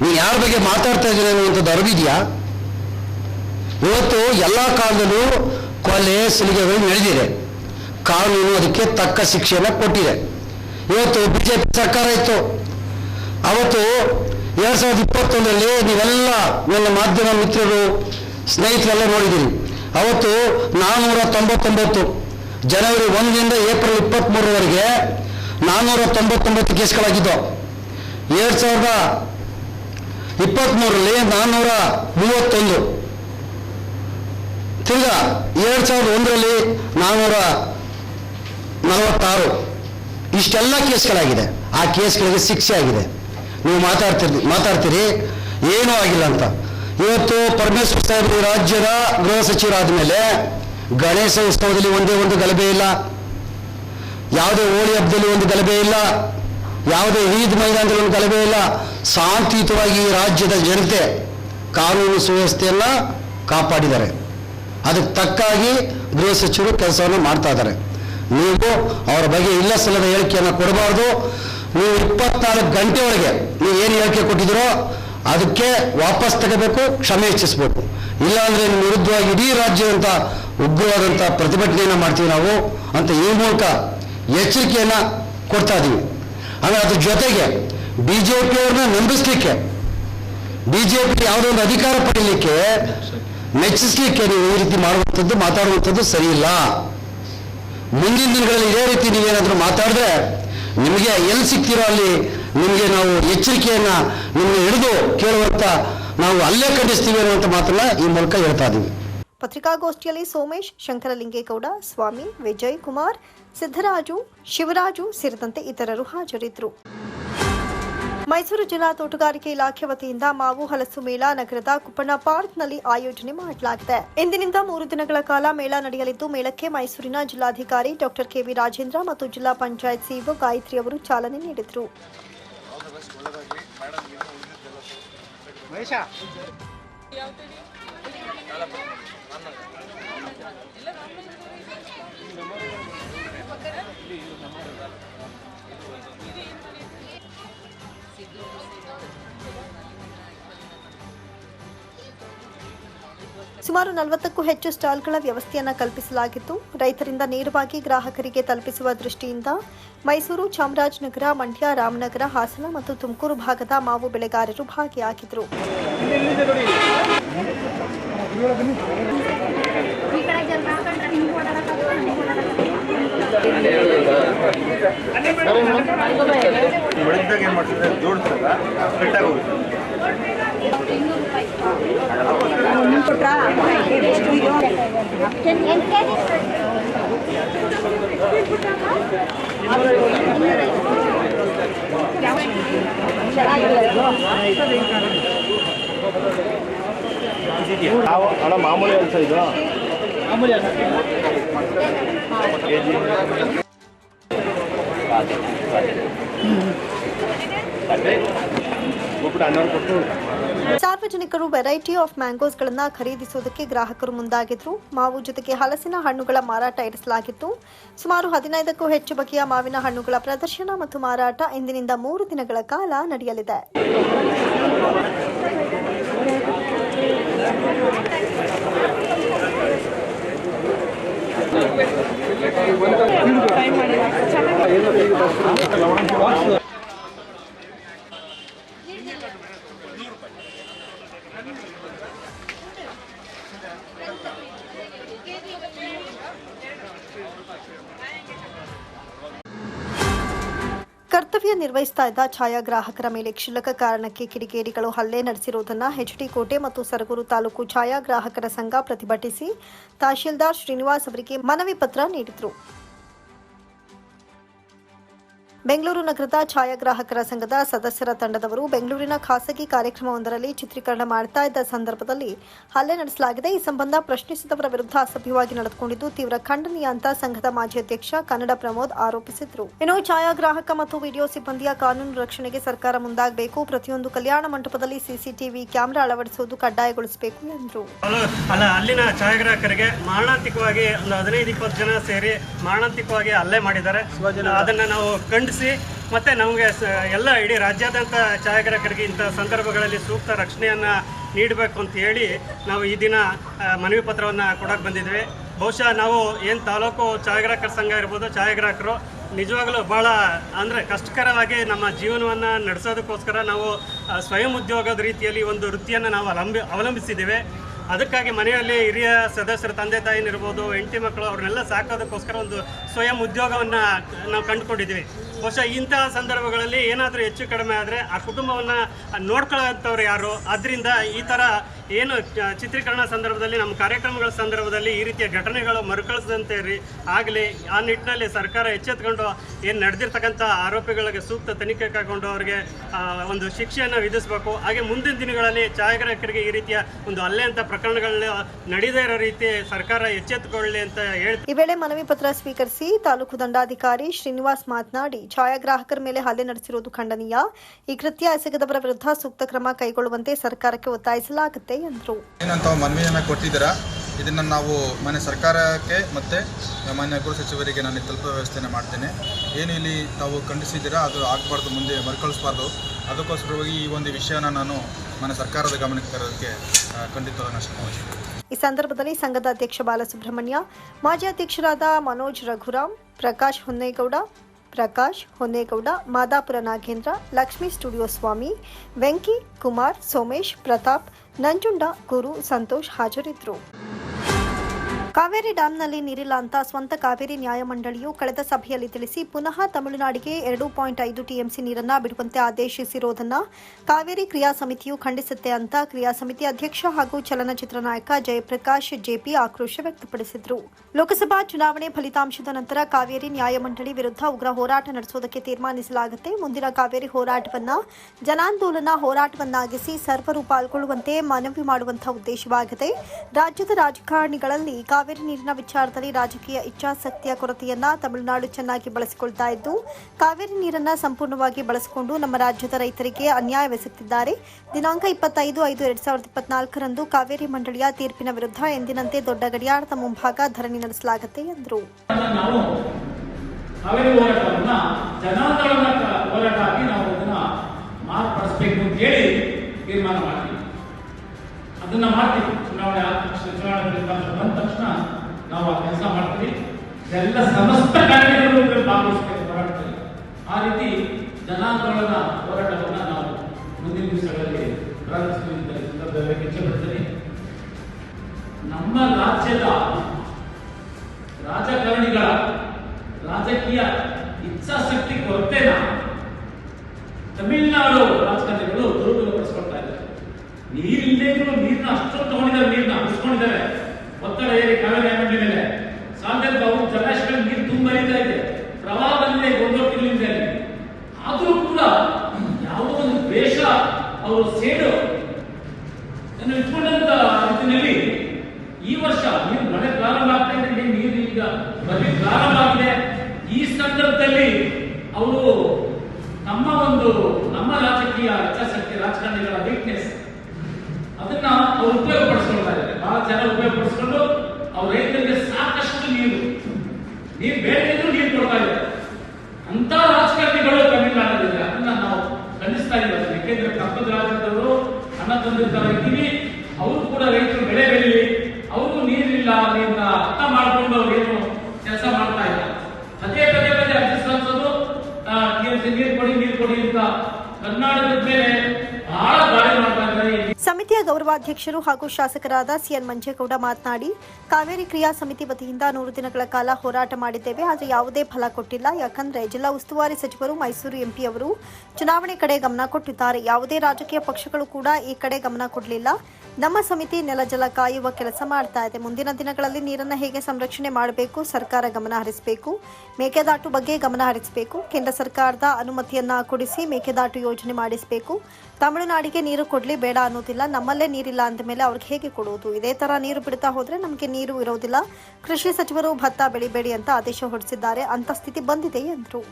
ನೀನು ಯಾರ ಬಗ್ಗೆ ಮಾತಾಡ್ತಾ ಇದ್ದೀನಿ ಅನ್ನುವಂಥದ್ದು ಅರಿವಿದೆಯಾ? ಇವತ್ತು ಎಲ್ಲ ಕಾಲದಲ್ಲೂ ಕೊಲೆ, ಸುಲಿಗೆಗಳು ನಡೆದಿದೆ. ಕಾನೂನು ಅದಕ್ಕೆ ತಕ್ಕ ಶಿಕ್ಷೆಯನ್ನು ಕೊಟ್ಟಿದೆ. ಇವತ್ತು ಬಿಜೆಪಿ ಸರ್ಕಾರ ಇತ್ತು. ಅವತ್ತು ಎರಡ್ ಸಾವಿರದ ಇಪ್ಪತ್ತೊಂದರಲ್ಲಿ ನೀವೆಲ್ಲ ನನ್ನ ಮಾಧ್ಯಮ ಮಿತ್ರರು, ಸ್ನೇಹಿತರೆಲ್ಲ ನೋಡಿದ್ದೀರಿ. ಅವತ್ತು ನಾನ್ನೂರ ತೊಂಬತ್ತೊಂಬತ್ತು, ಜನವರಿ ಒಂದರಿಂದ ಏಪ್ರಿಲ್ ಇಪ್ಪತ್ತ್ಮೂರರವರೆಗೆ ನಾನ್ನೂರ ತೊಂಬತ್ತೊಂಬತ್ತು ಕೇಸ್ಗಳಾಗಿದ್ದವು ಎರಡು ಸಾವಿರದ ಇಪ್ಪತ್ತ್ಮೂರರಲ್ಲಿ ನಾನ್ನೂರ ಮೂವತ್ತೊಂದು ತಿರ್ಗಾ ಎರಡು ಸಾವಿರದ ಒಂದರಲ್ಲಿ ನಾನ್ನೂರ ನಲವತ್ತಾರು ಇಷ್ಟೆಲ್ಲ ಕೇಸ್ಗಳಾಗಿದೆ. ಆ ಕೇಸ್ಗಳಿಗೆ ಶಿಕ್ಷೆ ಆಗಿದೆ. ನೀವು ಮಾತಾಡ್ತಿರ್ಲಿ ಮಾತಾಡ್ತೀರಿ? ಏನೂ ಆಗಿಲ್ಲ ಅಂತ. ಇವತ್ತು ಪರಮೇಶ್ವರ ಸಾಹೇಬರು ರಾಜ್ಯದ ಗೃಹ ಸಚಿವರಾದ ಮೇಲೆ ಗಣೇಶ ಉತ್ಸವದಲ್ಲಿ ಒಂದೇ ಒಂದು ಗಲಭೆ ಇಲ್ಲ. ಯಾವುದೇ ಹೋಳಿ ಹಬ್ಬದಲ್ಲಿ ಒಂದು ಗಲಭೆ ಇಲ್ಲ, ಯಾವುದೇ ಈದ್ ಮೈದಾನದಲ್ಲಿ ಒಂದು ಗಲಭೆ ಇಲ್ಲ. ಶಾಂತಿಯುತವಾಗಿ ಈ ರಾಜ್ಯದ ಜನತೆ ಕಾನೂನು ಸುವ್ಯವಸ್ಥೆಯನ್ನ ಕಾಪಾಡಿದ್ದಾರೆ. ಅದಕ್ಕೆ ತಕ್ಕಾಗಿ ಗೃಹ ಸಚಿವರು ಕೆಲಸವನ್ನು ಮಾಡ್ತಾ ಇದ್ದಾರೆ. ನೀವು ಅವರ ಬಗ್ಗೆ ಇಲ್ಲ ಸಲ್ಲದ ಹೇಳಿಕೆಯನ್ನು ಕೊಡಬಾರ್ದು. ನೀವು ಇಪ್ಪತ್ನಾಲ್ಕು ಗಂಟೆ ನೀವು ಏನು ಹೇಳಿಕೆ ಕೊಟ್ಟಿದ್ದೀರೋ ಅದಕ್ಕೆ ವಾಪಸ್ ತಗೋಬೇಕು, ಕ್ಷಮೆ ಹೆಚ್ಚಿಸ್ಬೇಕು. ಇಲ್ಲಾಂದ್ರೆ ವಿರುದ್ಧವಾಗಿ ಇಡೀ ರಾಜ್ಯದಂಥ ಉಗ್ರವಾದಂಥ ಪ್ರತಿಭಟನೆಯನ್ನು ಮಾಡ್ತೀವಿ ನಾವು ಅಂತ ಈ ಮೂಲಕ ಎಚ್ಚರಿಕೆಯನ್ನು ಕೊಡ್ತಾ ಇದ್ದೀವಿ ಅಂದರೆ ಅದ್ರ ಜೊತೆಗೆ ಬಿ ಜೆ ಪಿಯವ್ರನ್ನ ನಂಬಿಸ್ಲಿಕ್ಕೆ ಬಿ ಜೆ ಪಿ ಯಾವುದೋ ಒಂದು ಅಧಿಕಾರ ಪಡೀಲಿಕ್ಕೆ ಮೆಚ್ಚಿಸ್ಲಿಕ್ಕೆ ನೀವು ಈ ರೀತಿ ಮಾಡುವಂಥದ್ದು, ಮಾತಾಡುವಂಥದ್ದು ಸರಿ ಇಲ್ಲ ಮುಂದಿನ ದಿನಗಳಲ್ಲಿ ಇದೇ ರೀತಿ ನೀವೇನಾದರೂ ಮಾತಾಡಿದ್ರೆ ನಿಮಗೆ ಎಲ್ಲಿ ಸಿಗ್ತೀರೋ ಅಲ್ಲಿ ನಿಮಗೆ ನಾವು ಎಚ್ಚರಿಕೆಯನ್ನು ನಿಮಗೆ ಹಿಡಿದು ಕೇಳುವಂಥ ನಾವು ಅಲ್ಲೇ ಖಂಡಿಸ್ತೀವಿ ಅನ್ನುವಂಥ ಮಾತನ್ನ ಈ ಮೂಲಕ ಹೇಳ್ತಾ ಇದ್ದೀವಿ ಪತ್ರಿಕಾಗೋಷ್ಠಿಯಲ್ಲಿ ಸೋಮೇಶ್, ಶಂಕರಲಿಂಗೇಗೌಡ, ಸ್ವಾಮಿ, ವಿಜಯ್ ಕುಮಾರ್ ಸಿದ್ದರಾಜು ಶಿವರಾಜು ಸೇರಿದಂತೆ ಇತರರು ಹಾಜರಿದ್ದರು. ಮೈಸೂರು ಜಿಲ್ಲಾ ತೋಟಗಾರಿಕೆ ಇಲಾಖೆ ವತಿಯಿಂದ ಮಾವು ಹಲಸು ಮೇಳ ನಗರದ ಕುಪ್ಪಣ್ಣ ಪಾರ್ಕ್ನಲ್ಲಿ ಆಯೋಜನೆ ಮಾಡಲಾಗಿದೆ. ಇಂದಿನಿಂದ ಮೂರು ದಿನಗಳ ಕಾಲ ಮೇಳ ನಡೆಯಲಿದ್ದು, ಮೇಳಕ್ಕೆ ಮೈಸೂರಿನ ಜಿಲ್ಲಾಧಿಕಾರಿ ಡಾಕ್ಟರ್ ಕೆವಿ ರಾಜೇಂದ್ರ ಮತ್ತು ಜಿಲ್ಲಾ ಪಂಚಾಯತ್ ಸಿಇಒ ಗಾಯತ್ರಿ ಅವರು ಚಾಲನೆ ನೀಡಿದರು. ಸುಮಾರು ನಲವತ್ತಕ್ಕೂ ಹೆಚ್ಚು ಸ್ಟಾಲ್ಗಳ ವ್ಯವಸ್ಥೆಯನ್ನು ಕಲ್ಪಿಸಲಾಗಿತ್ತು. ರೈತರಿಂದ ನೇರವಾಗಿ ಗ್ರಾಹಕರಿಗೆ ತಲುಪಿಸುವ ದೃಷ್ಟಿಯಿಂದ ಮೈಸೂರು ಚಾಮರಾಜನಗರ ಮಂಡ್ಯ ರಾಮನಗರ ಹಾಸನ ಮತ್ತು ತುಮಕೂರು ಭಾಗದ ಮಾವು ಬೆಳೆಗಾರರು ಭಾಗಿಯಾಗಿದ್ದರು ಏನು ಮಾಡ್ತಿದ್ರೆ ಜೋಡಿಸಿದಾಗ ಕಟ್ಟಾಗಿ ಅಣ್ಣ ಮಾಮೂಲಿ ಅಲ್ಸ ಇದು ಒಬ್ಬರು ಹನ್ನೊಂದು ಕೊಟ್ಟು ಸಾರ್ವಜನಿಕರು ವೆರೈಟಿ ಆಫ್ ಮ್ಯಾಂಗೋಸ್ಗಳನ್ನು ಖರೀದಿಸುವುದಕ್ಕೆ ಗ್ರಾಹಕರು ಮುಂದಾಗಿದ್ರು. ಮಾವು ಜೊತೆಗೆ ಹಲಸಿನ ಹಣ್ಣುಗಳ ಮಾರಾಟ ಇರಿಸಲಾಗಿತ್ತು. ಸುಮಾರು ಹದಿನೈದಕ್ಕೂ ಹೆಚ್ಚು ಬಗೆಯ ಮಾವಿನ ಹಣ್ಣುಗಳ ಪ್ರದರ್ಶನ ಮತ್ತು ಮಾರಾಟ ಇಂದಿನಿಂದ ಮೂರು ದಿನಗಳ ಕಾಲ ನಡೆಯಲಿದೆ. ನಿರ್ವಹಿಸ್ತಾ ಇದ್ದ ಛಾಯಾಗ್ರಾಹಕರ ಮೇಲೆ ಕ್ಷುಲ್ಲಕ ಕಾರಣಕ್ಕೆ ಕಿಡಿಗೇಡಿಗಳು ಹಲ್ಲೆ ನಡೆಸಿರುವುದನ್ನು ಹೆಚ್ಡಿ ಕೋಟೆ ಮತ್ತು ಸರಗೂರು ತಾಲೂಕು ಛಾಯಾಗ್ರಾಹಕರ ಸಂಘ ಪ್ರತಿಭಟಿಸಿ ತಹಶೀಲ್ದಾರ್ ಶ್ರೀನಿವಾಸ್ ಅವರಿಗೆ ಮನವಿ ಪತ್ರ ನೀಡಿದರು. ಬೆಂಗಳೂರು ನಗರದ ಛಾಯಾಗ್ರಾಹಕರ ಸಂಘದ ಸದಸ್ಯರ ತಂಡದವರು ಬೆಂಗಳೂರಿನ ಖಾಸಗಿ ಕಾರ್ಯಕ್ರಮವೊಂದರಲ್ಲಿ ಚಿತ್ರೀಕರಣ ಮಾಡ್ತಾ ಇದ್ದ ಸಂದರ್ಭದಲ್ಲಿ ಹಲ್ಲೆ ನಡೆಸಲಾಗಿದೆ. ಈ ಸಂಬಂಧ ಪ್ರಶ್ನಿಸಿದವರ ವಿರುದ್ಧ ಅಸಭ್ಯವಾಗಿ ನಡೆದುಕೊಂಡಿದ್ದು ತೀವ್ರ ಖಂಡನೀಯ ಅಂತ ಸಂಘದ ಮಾಜಿ ಅಧ್ಯಕ್ಷ ಕನ್ನಡ ಪ್ರಮೋದ್ ಆರೋಪಿಸಿದ್ರು. ಇನ್ನು ಛಾಯಾಗ್ರಾಹಕ ಮತ್ತು ವಿಡಿಯೋ ಸಿಬ್ಬಂದಿಯ ಕಾನೂನು ರಕ್ಷಣೆಗೆ ಸರ್ಕಾರ ಮುಂದಾಗಬೇಕು. ಪ್ರತಿಯೊಂದು ಕಲ್ಯಾಣ ಮಂಟಪದಲ್ಲಿ ಸಿಸಿಟಿವಿ ಕ್ಯಾಮೆರಾ ಅಳವಡಿಸುವುದು ಕಡ್ಡಾಯಗೊಳಿಸಬೇಕು ಎಂದರು. ಅಲ್ಲ- ಅಲ್ಲ ಅಲ್ಲಿನ ಛಾಯಾಗ್ರಾಹಕರಿಗೆ ಮಾರಣಾಂತಿಕವಾಗಿ ಒಂದು ಹದಿನೈದು ಇಪ್ಪತ್ತು ಜನ ಸೇರಿ ಮಾರಣಾಂತಿಕವಾಗಿ ಹಲ್ಲೆ ಮಾಡಿದ್ದಾರೆ. ಅದನ್ನ ನಾವು ಖಂಡಿಸಿ ಮತ್ತೆ ನಮಗೆ ಸ- ಎಲ್ಲ ಇಡೀ ರಾಜ್ಯಾದ್ಯಂತ ಛಾಯಾಗ್ರಾಹಕರಿಗೆ ಇಂಥ ಸಂದರ್ಭಗಳಲ್ಲಿ ಸೂಕ್ತ ರಕ್ಷಣೆಯನ್ನು ನೀಡಬೇಕು ಅಂತ ಹೇಳಿ ನಾವು ಈ ದಿನ ಮನವಿ ಪತ್ರವನ್ನು ಕೊಡೋಕೆ ಬಂದಿದ್ವಿ. ಬಹುಶಃ ನಾವು ಏನು ತಾಲೂಕು ಛಾಯಾಗ್ರಾಹಕರ ಸಂಘ ಇರ್ಬೋದು, ಛಾಯಾಗ್ರಾಹಕರು ನಿಜವಾಗಲೂ ಭಾಳ ಅಂದರೆ ಕಷ್ಟಕರವಾಗಿ ನಮ್ಮ ಜೀವನವನ್ನು ನಡೆಸೋದಕ್ಕೋಸ್ಕರ ನಾವು ಸ್ವಯಂ ಉದ್ಯೋಗದ ರೀತಿಯಲ್ಲಿ ಒಂದು ವೃತ್ತಿಯನ್ನು ನಾವು ಅವಲಂಬಿ, ಅವಲಂಬಿಸಿದ್ದೇವೆ. ಅದಕ್ಕಾಗಿ ಮನೆಯಲ್ಲಿ ಹಿರಿಯ ಸದಸ್ಯರ, ತಂದೆ ತಾಯಿನಿರ್ಬೋದು ಹೆಂಡತಿ ಮಕ್ಕಳು, ಅವ್ರನ್ನೆಲ್ಲ ಸಾಕೋದಕ್ಕೋಸ್ಕರ ಒಂದು ಸ್ವಯಂ ಉದ್ಯೋಗವನ್ನು ನಾವು ಕಂಡುಕೊಂಡಿದ್ದೀವಿ. ಬಹುಶಃ ಇಂತಹ ಸಂದರ್ಭಗಳಲ್ಲಿ ಏನಾದರೂ ಹೆಚ್ಚು ಕಡಿಮೆ ಆದರೆ ಆ ಕುಟುಂಬವನ್ನು ನೋಡ್ಕೊಳ್ಳೋಂಥವ್ರು ಯಾರು? ಅದರಿಂದ ಈ ಥರ ಏನು ಚಿತ್ರೀಕರಣ ಸಂದರ್ಭದಲ್ಲಿ, ನಮ್ಮ ಕಾರ್ಯಕ್ರಮಗಳ ಸಂದರ್ಭದಲ್ಲಿ ಈ ರೀತಿಯ ಘಟನೆಗಳು ಮರುಕಳಿಸದಂತೆ ರೀ ಆಗಲಿ, ಆ ನಿಟ್ಟಿನಲ್ಲಿ ಸರ್ಕಾರ ಎಚ್ಚೆತ್ಕೊಂಡು ಏನು ನಡೆದಿರ್ತಕ್ಕಂಥ ಆರೋಪಿಗಳಿಗೆ ಸೂಕ್ತ ತನಿಖೆ ಕೈಗೊಂಡು ಅವರಿಗೆ ಒಂದು ಶಿಕ್ಷೆಯನ್ನು ವಿಧಿಸಬೇಕು. ಹಾಗೆ ಮುಂದಿನ ದಿನಗಳಲ್ಲಿ ಛಾಯಾಗ್ರಾಹಕರಿಗೆ ಈ ರೀತಿಯ ಒಂದು ಅಲ್ಲೇ ಅಂತ ಪ್ರಕರಣಗಳು ನಡೀದೇ ಇರೋ ರೀತಿ ಸರ್ಕಾರ ಎಚ್ಚೆತ್ತುಕೊಳ್ಳಿ ಅಂತ ಹೇಳಿ ಈ ವೇಳೆ ಮನವಿ ಪತ್ರ ಸ್ವೀಕರಿಸಿ ತಾಲೂಕು ದಂಡಾಧಿಕಾರಿ ಶ್ರೀನಿವಾಸ್ ಮಾತನಾಡಿ, ಛಾಯಾಗ್ರಾಹಕರ ಮೇಲೆ ಹಲ್ಲೆ ನಡೆಸಿರುವುದು ಖಂಡನೀಯ. ಈ ಕೃತ್ಯ ಎಸಗದವರ ವಿರುದ್ಧ ಸೂಕ್ತ ಕ್ರಮ ಕೈಗೊಳ್ಳುವಂತೆ ಸರ್ಕಾರಕ್ಕೆ ಒತ್ತಾಯಿಸಲಾಗುತ್ತೆ. ಎಂದರು ಏನಂತ ಮನವಿಯನ್ನು ಕೊಟ್ಟಿದ್ದೀರಾ? ಇದನ್ನು ನಾವು ಮಾನ್ಯ ಸರ್ಕಾರಕ್ಕೆ ಮತ್ತು ಮಾನ್ಯ ಗೃಹ ಸಚಿವರಿಗೆ ನಾನು ತಲುಪುವ ವ್ಯವಸ್ಥೆಯನ್ನು ಮಾಡ್ತೇನೆ. ಏನು ಇಲ್ಲಿ ತಾವು ಖಂಡಿಸಿದ್ದೀರಾ? ಅದು ಆಗಬಾರ್ದು ಮುಂದೆ ಮರುಕಳಿಸಬಾರ್ದು. ಅದಕ್ಕೋಸ್ಕರವಾಗಿ ಈ ಒಂದು ವಿಷಯನ ನಾನು ಮನೆ ಸರ್ಕಾರದ ಗಮನಕ್ಕೆ ತರೋದಕ್ಕೆ ಖಂಡಿತ ಖಂಡಿತವಾಗಿ ಈ ಸಂದರ್ಭದಲ್ಲಿ ಸಂಘದ ಅಧ್ಯಕ್ಷ ಬಾಲಸುಬ್ರಹ್ಮಣ್ಯ ಮಾಜಿ ಅಧ್ಯಕ್ಷರಾದ ಮನೋಜ್ ರಘುರಾಮ್ ಪ್ರಕಾಶ್ ಹೊನ್ನೇಗೌಡ ಪ್ರಕಾಶ್ ಹೊನ್ನೇಗೌಡ ಮಾದಾಪುರ ನಾಗೇಂದ್ರ ಲಕ್ಷ್ಮೀ ಸ್ಟುಡಿಯೋ ಸ್ವಾಮಿ ವೆಂಕಿ ಕುಮಾರ್ ಸೋಮೇಶ್ ಪ್ರತಾಪ್ ನಂಜುಂಡ ಗುರು ಸಂತೋಷ್ ಹಾಜರಿದ್ದರು ಕಾವೇರಿ ಡ್ಯಾಂನಲ್ಲಿ ನೀರಿಲ್ಲ ಅಂತ ಸ್ವಂತ ಕಾವೇರಿ ನ್ಯಾಯಮಂಡಳಿಯು ಕಳೆದ ಸಭೆಯಲ್ಲಿ ತಿಳಿಸಿ ಪುನಃ ತಮಿಳುನಾಡಿಗೆ ಎರಡು ಪಾಯಿಂಟ್ ಐದು ಟಿಎಂಸಿ ನೀರನ್ನ ಬಿಡುವಂತೆ ಆದೇಶಿಸಿರುವುದನ್ನು ಕಾವೇರಿ ಕ್ರಿಯಾ ಸಮಿತಿಯು ಖಂಡಿಸುತ್ತೆ ಅಂತ ಕ್ರಿಯಾ ಸಮಿತಿ ಅಧ್ಯಕ್ಷ ಹಾಗೂ ಚಲನಚಿತ್ರ ನಾಯಕ ಜಯಪ್ರಕಾಶ್ ಜೆಪಿ ಆಕ್ರೋಶ ವ್ಯಕ್ತಪಡಿಸಿದರು. ಲೋಕಸಭಾ ಚುನಾವಣೆ ಫಲಿತಾಂಶದ ನಂತರ ಕಾವೇರಿ ನ್ಯಾಯಮಂಡಳಿ ವಿರುದ್ಧ ಉಗ್ರ ಹೋರಾಟ ನಡೆಸುವುದಕ್ಕೆ ತೀರ್ಮಾನಿಸಲಾಗುತ್ತೆ. ಮುಂದಿನ ಕಾವೇರಿ ಹೋರಾಟವನ್ನ ಜನಾಂದೋಲನ ಹೋರಾಟವನ್ನಾಗಿಸಿ ಸರ್ವರು ಪಾಲ್ಗೊಳ್ಳುವಂತೆ ಮನವಿ ಮಾಡುವಂತಹ ಉದ್ದೇಶವಾಗಿದೆ. ರಾಜ್ಯದ ರಾಜಕಾರಣಿಗಳಲ್ಲಿ ಕಾವೇರಿ ನೀರಿನ ವಿಚಾರದಲ್ಲಿ ರಾಜಕೀಯ ಇಚ್ಛಾಸಕ್ತಿಯ ಕೊರತೆಯನ್ನ ತಮಿಳುನಾಡು ಚೆನ್ನಾಗಿ ಬಳಸಿಕೊಳ್ತಾ ಇದ್ದು, ಕಾವೇರಿ ನೀರನ್ನ ಸಂಪೂರ್ಣವಾಗಿ ಬಳಸಿಕೊಂಡು ನಮ್ಮ ರಾಜ್ಯದ ರೈತರಿಗೆ ಅನ್ಯಾಯವೆಸಗುತ್ತಿದ್ದಾರೆ ದಿನಾಂಕ ಇಪ್ಪತ್ತೈದು ಐದು ಎರಡ್ ಸಾವಿರದ ಇಪ್ಪತ್ನಾಲ್ಕರಂದು ಕಾವೇರಿ ಮಂಡಳಿಯ ತೀರ್ಪಿನ ವಿರುದ್ಧ ಎಂದಿನಂತೆ ದೊಡ್ಡ ಗಡಿಯಾರದ ಮುಂಭಾಗ ಧರಣಿ ನಡೆಸಲಾಗುತ್ತೆ ಎಂದರು. ಅದನ್ನ ಮಾಡ್ತೀವಿ. ಚುನಾವಣೆ ಚುನಾವಣೆ ಫಲಿತಾಂಶ ಬಂದ ತಕ್ಷಣ ನಾವು ಆ ಕೆಲಸ ಮಾಡ್ತೀವಿ. ಎಲ್ಲ ಸಮಸ್ತ ಇದ್ರಲ್ಲಿ ಭಾಗವಹಿಸಬೇಕು ಹೋರಾಟದಲ್ಲಿ. ಆ ರೀತಿ ಜನಾಂದೋಲನ ಹೋರಾಟವನ್ನ ನಾವು ಮುಂದಿನ ದಿವಸಗಳಲ್ಲಿ ಈ ಸಂದರ್ಭದಲ್ಲಿ ನಮ್ಮ ರಾಜ್ಯದ ರಾಜಕಾರಣಿಗಳ ರಾಜಕೀಯ ಇಚ್ಛಾಶಕ್ತಿ ಕೊರತೆನ ತಮಿಳುನಾಡು ರಾಜಕಾರಣಿಗಳು ದುರುಪಯೋಗಪಡಿಸ್ಕೊಳ್ತಾ ಇದ್ದಾರೆ. ನೀರಿಲ್ಲದೆ ಇದ್ರು ನೀರನ್ನ ಅಷ್ಟೊಂದು ತಗೊಂಡಿದ್ದಾರೆ ನೀರನ್ನ ಉಳಿಸ್ಕೊಂಡಿದ್ದಾರೆ ಒತ್ತಡ ಏರಿ ಕಾವೇರಿ ಮಂಡಿ ಮೇಲೆ. ಸಾಧ್ಯತೆ ಅವರು ಜಲಾಶಯಗಳ ನೀರು ತುಂಬ ಹರಿತಾ ಇದೆ. ಪ್ರವಾಹ ಬಂದಿದೆ ತಿಂಗಳಿಂದ ಆದರೂ ಕೂಡ ಯಾವುದೋ ಒಂದು ದ್ವೇಷ ಅವರು ಸೇಡು. ಇಟ್ಕೊಂಡಂತ ರೀತಿಯಲ್ಲಿ ಈ ವರ್ಷ ನೀವು ಮಳೆ ಪ್ರಾರಂಭ ಆಗ್ತಾ ಇದೆ ನೀರು ಈಗ ಮಳೆ ಪ್ರಾರಂಭ ಆಗಿದೆ. ಈ ಸಂದರ್ಭದಲ್ಲಿ ಅವರು ನಮ್ಮ ಒಂದು ನಮ್ಮ ರಾಜಕೀಯ ಇಚ್ಛಾಶಕ್ತಿ ರಾಜಕಾರಣಿಗಳ ವೀಕ್ನೆಸ್ ಅದನ್ನ ಅವರು ಉಪಯೋಗ ಪಡಿಸ್ಕೊಳ್ತಾ ಇದ್ದಾರೆ ಬಹಳ ಜನ ಉಪಯೋಗಪಡಿಸಿಕೊಂಡು ಅವ್ರ ರೈತರಿಗೆ ಸಾಕಷ್ಟು ನೀರು. ನೀರು ಬೇರೆ ಇದ್ರು ನೀರು ಕೊಡ್ತಾ ಇದ್ದಾರೆ ಅಂತ ರಾಜಕಾರಣಿಗಳು ತಮಿಳುನಾಡಿದ್ದಾರೆ ಅದನ್ನ ನಾವು ಖಂಡಿಸ್ತಾ ಇದ್ದೀವಿ ಅದನ್ನ. ಯಾಕೆಂದ್ರೆ ಪಕ್ಕದ ರಾಜ್ಯದವರು ಹಣ ತಂದಿರ್ತಾರೆ ಇದ್ದೀವಿ ಅವರು ಕೂಡ ರೈತರು ಬೆಳೆ ಬೆಳೀಲಿ ಅವರು ನೀರಿಲ್ಲ ನೀರನ್ನ ಅರ್ಥ ಮಾಡ್ಕೊಂಡು ಅವ್ರು ಏನು ಕೆಲಸ ಮಾಡ್ತಾ ಇಲ್ಲ ಪದೇ ಪದೇ ಪದೇ ಅರ್ಜಿ ಸಲ್ಲಿಸೋದು ಟಿಎಂಸಿ ನೀರು ಕೊಡಿ ನೀರು ಕೊಡಿ ಅಂತ ಕರ್ನಾಟಕದ ಮೇಲೆ ಬಹಳ ದಾಳಿ ಮಾಡ್ತಾ ಇದ್ದಾರೆ ಈ ಸಮಿತಿಯ ಗೌರವಾಧ್ಯಕ್ಷರು ಹಾಗೂ ಶಾಸಕರಾದ ಸಿಎನ್ ಮಂಜೇಗೌಡ ಮಾತನಾಡಿ, ಕಾವೇರಿ ಕ್ರಿಯಾ ಸಮಿತಿ ವತಿಯಿಂದ ನೂರು ದಿನಗಳ ಕಾಲ ಹೋರಾಟ ಮಾಡಿದ್ದೇವೆ. ಆದರೆ ಯಾವುದೇ ಫಲ ಕೊಟ್ಟಿಲ್ಲ. ಯಾಕಂದ್ರೆ ಜಿಲ್ಲಾ ಉಸ್ತುವಾರಿ ಸಚಿವರು ಮೈಸೂರು ಎಂಪಿ ಅವರು ಚುನಾವಣೆ ಕಡೆ ಗಮನ ಕೊಟ್ಟಿದ್ದಾರೆ. ಯಾವುದೇ ರಾಜಕೀಯ ಪಕ್ಷಗಳು ಕೂಡ ಈ ಕಡೆ ಗಮನ ಕೊಡಲಿಲ್ಲ. ನಮ್ಮ ಸಮಿತಿ ನೆಲಜಲ ಕಾಯುವ ಕೆಲಸ ಮಾಡ್ತಾ ಇದೆ. ಮುಂದಿನ ದಿನಗಳಲ್ಲಿ ನೀರನ್ನು ಹೇಗೆ ಸಂರಕ್ಷಣೆ ಮಾಡಬೇಕು? ಸರ್ಕಾರ ಗಮನ ಹರಿಸಬೇಕು. ಮೇಕೆದಾಟು ಬಗ್ಗೆ ಗಮನ ಹರಿಸಬೇಕು. ಕೇಂದ್ರ ಸರ್ಕಾರದ ಅನುಮತಿಯನ್ನ ಕೊಡಿಸಿ ಮೇಕೆದಾಟು ಯೋಜನೆ ಮಾಡಿಸಬೇಕು. ತಮಿಳುನಾಡಿಗೆ ನೀರು ಕೊಡಲಿ ಬೇಡ ಅನ್ನೋದಿಲ್ಲ. ನಮ್ಮಲ್ಲೇ ನೀರಿಲ್ಲ ಅಂದ ಮೇಲೆ ಅವ್ರಿಗೆ ಹೇಗೆ ಕೊಡುವುದು ಇದೇ ತರ ನೀರು ಬಿಡ್ತಾ ಹೋದರೆ ನಮಗೆ ನೀರು ಇರೋದಿಲ್ಲ. ಕೃಷಿ ಸಚಿವರು ಭತ್ತ ಬೆಳಿಬೇಡಿ ಅಂತ ಆದೇಶ ಹೊರಡಿಸಿದ್ದಾರೆ. ಅಂತ ಸ್ಥಿತಿ ಬಂದಿದೆ ಎಂದರು.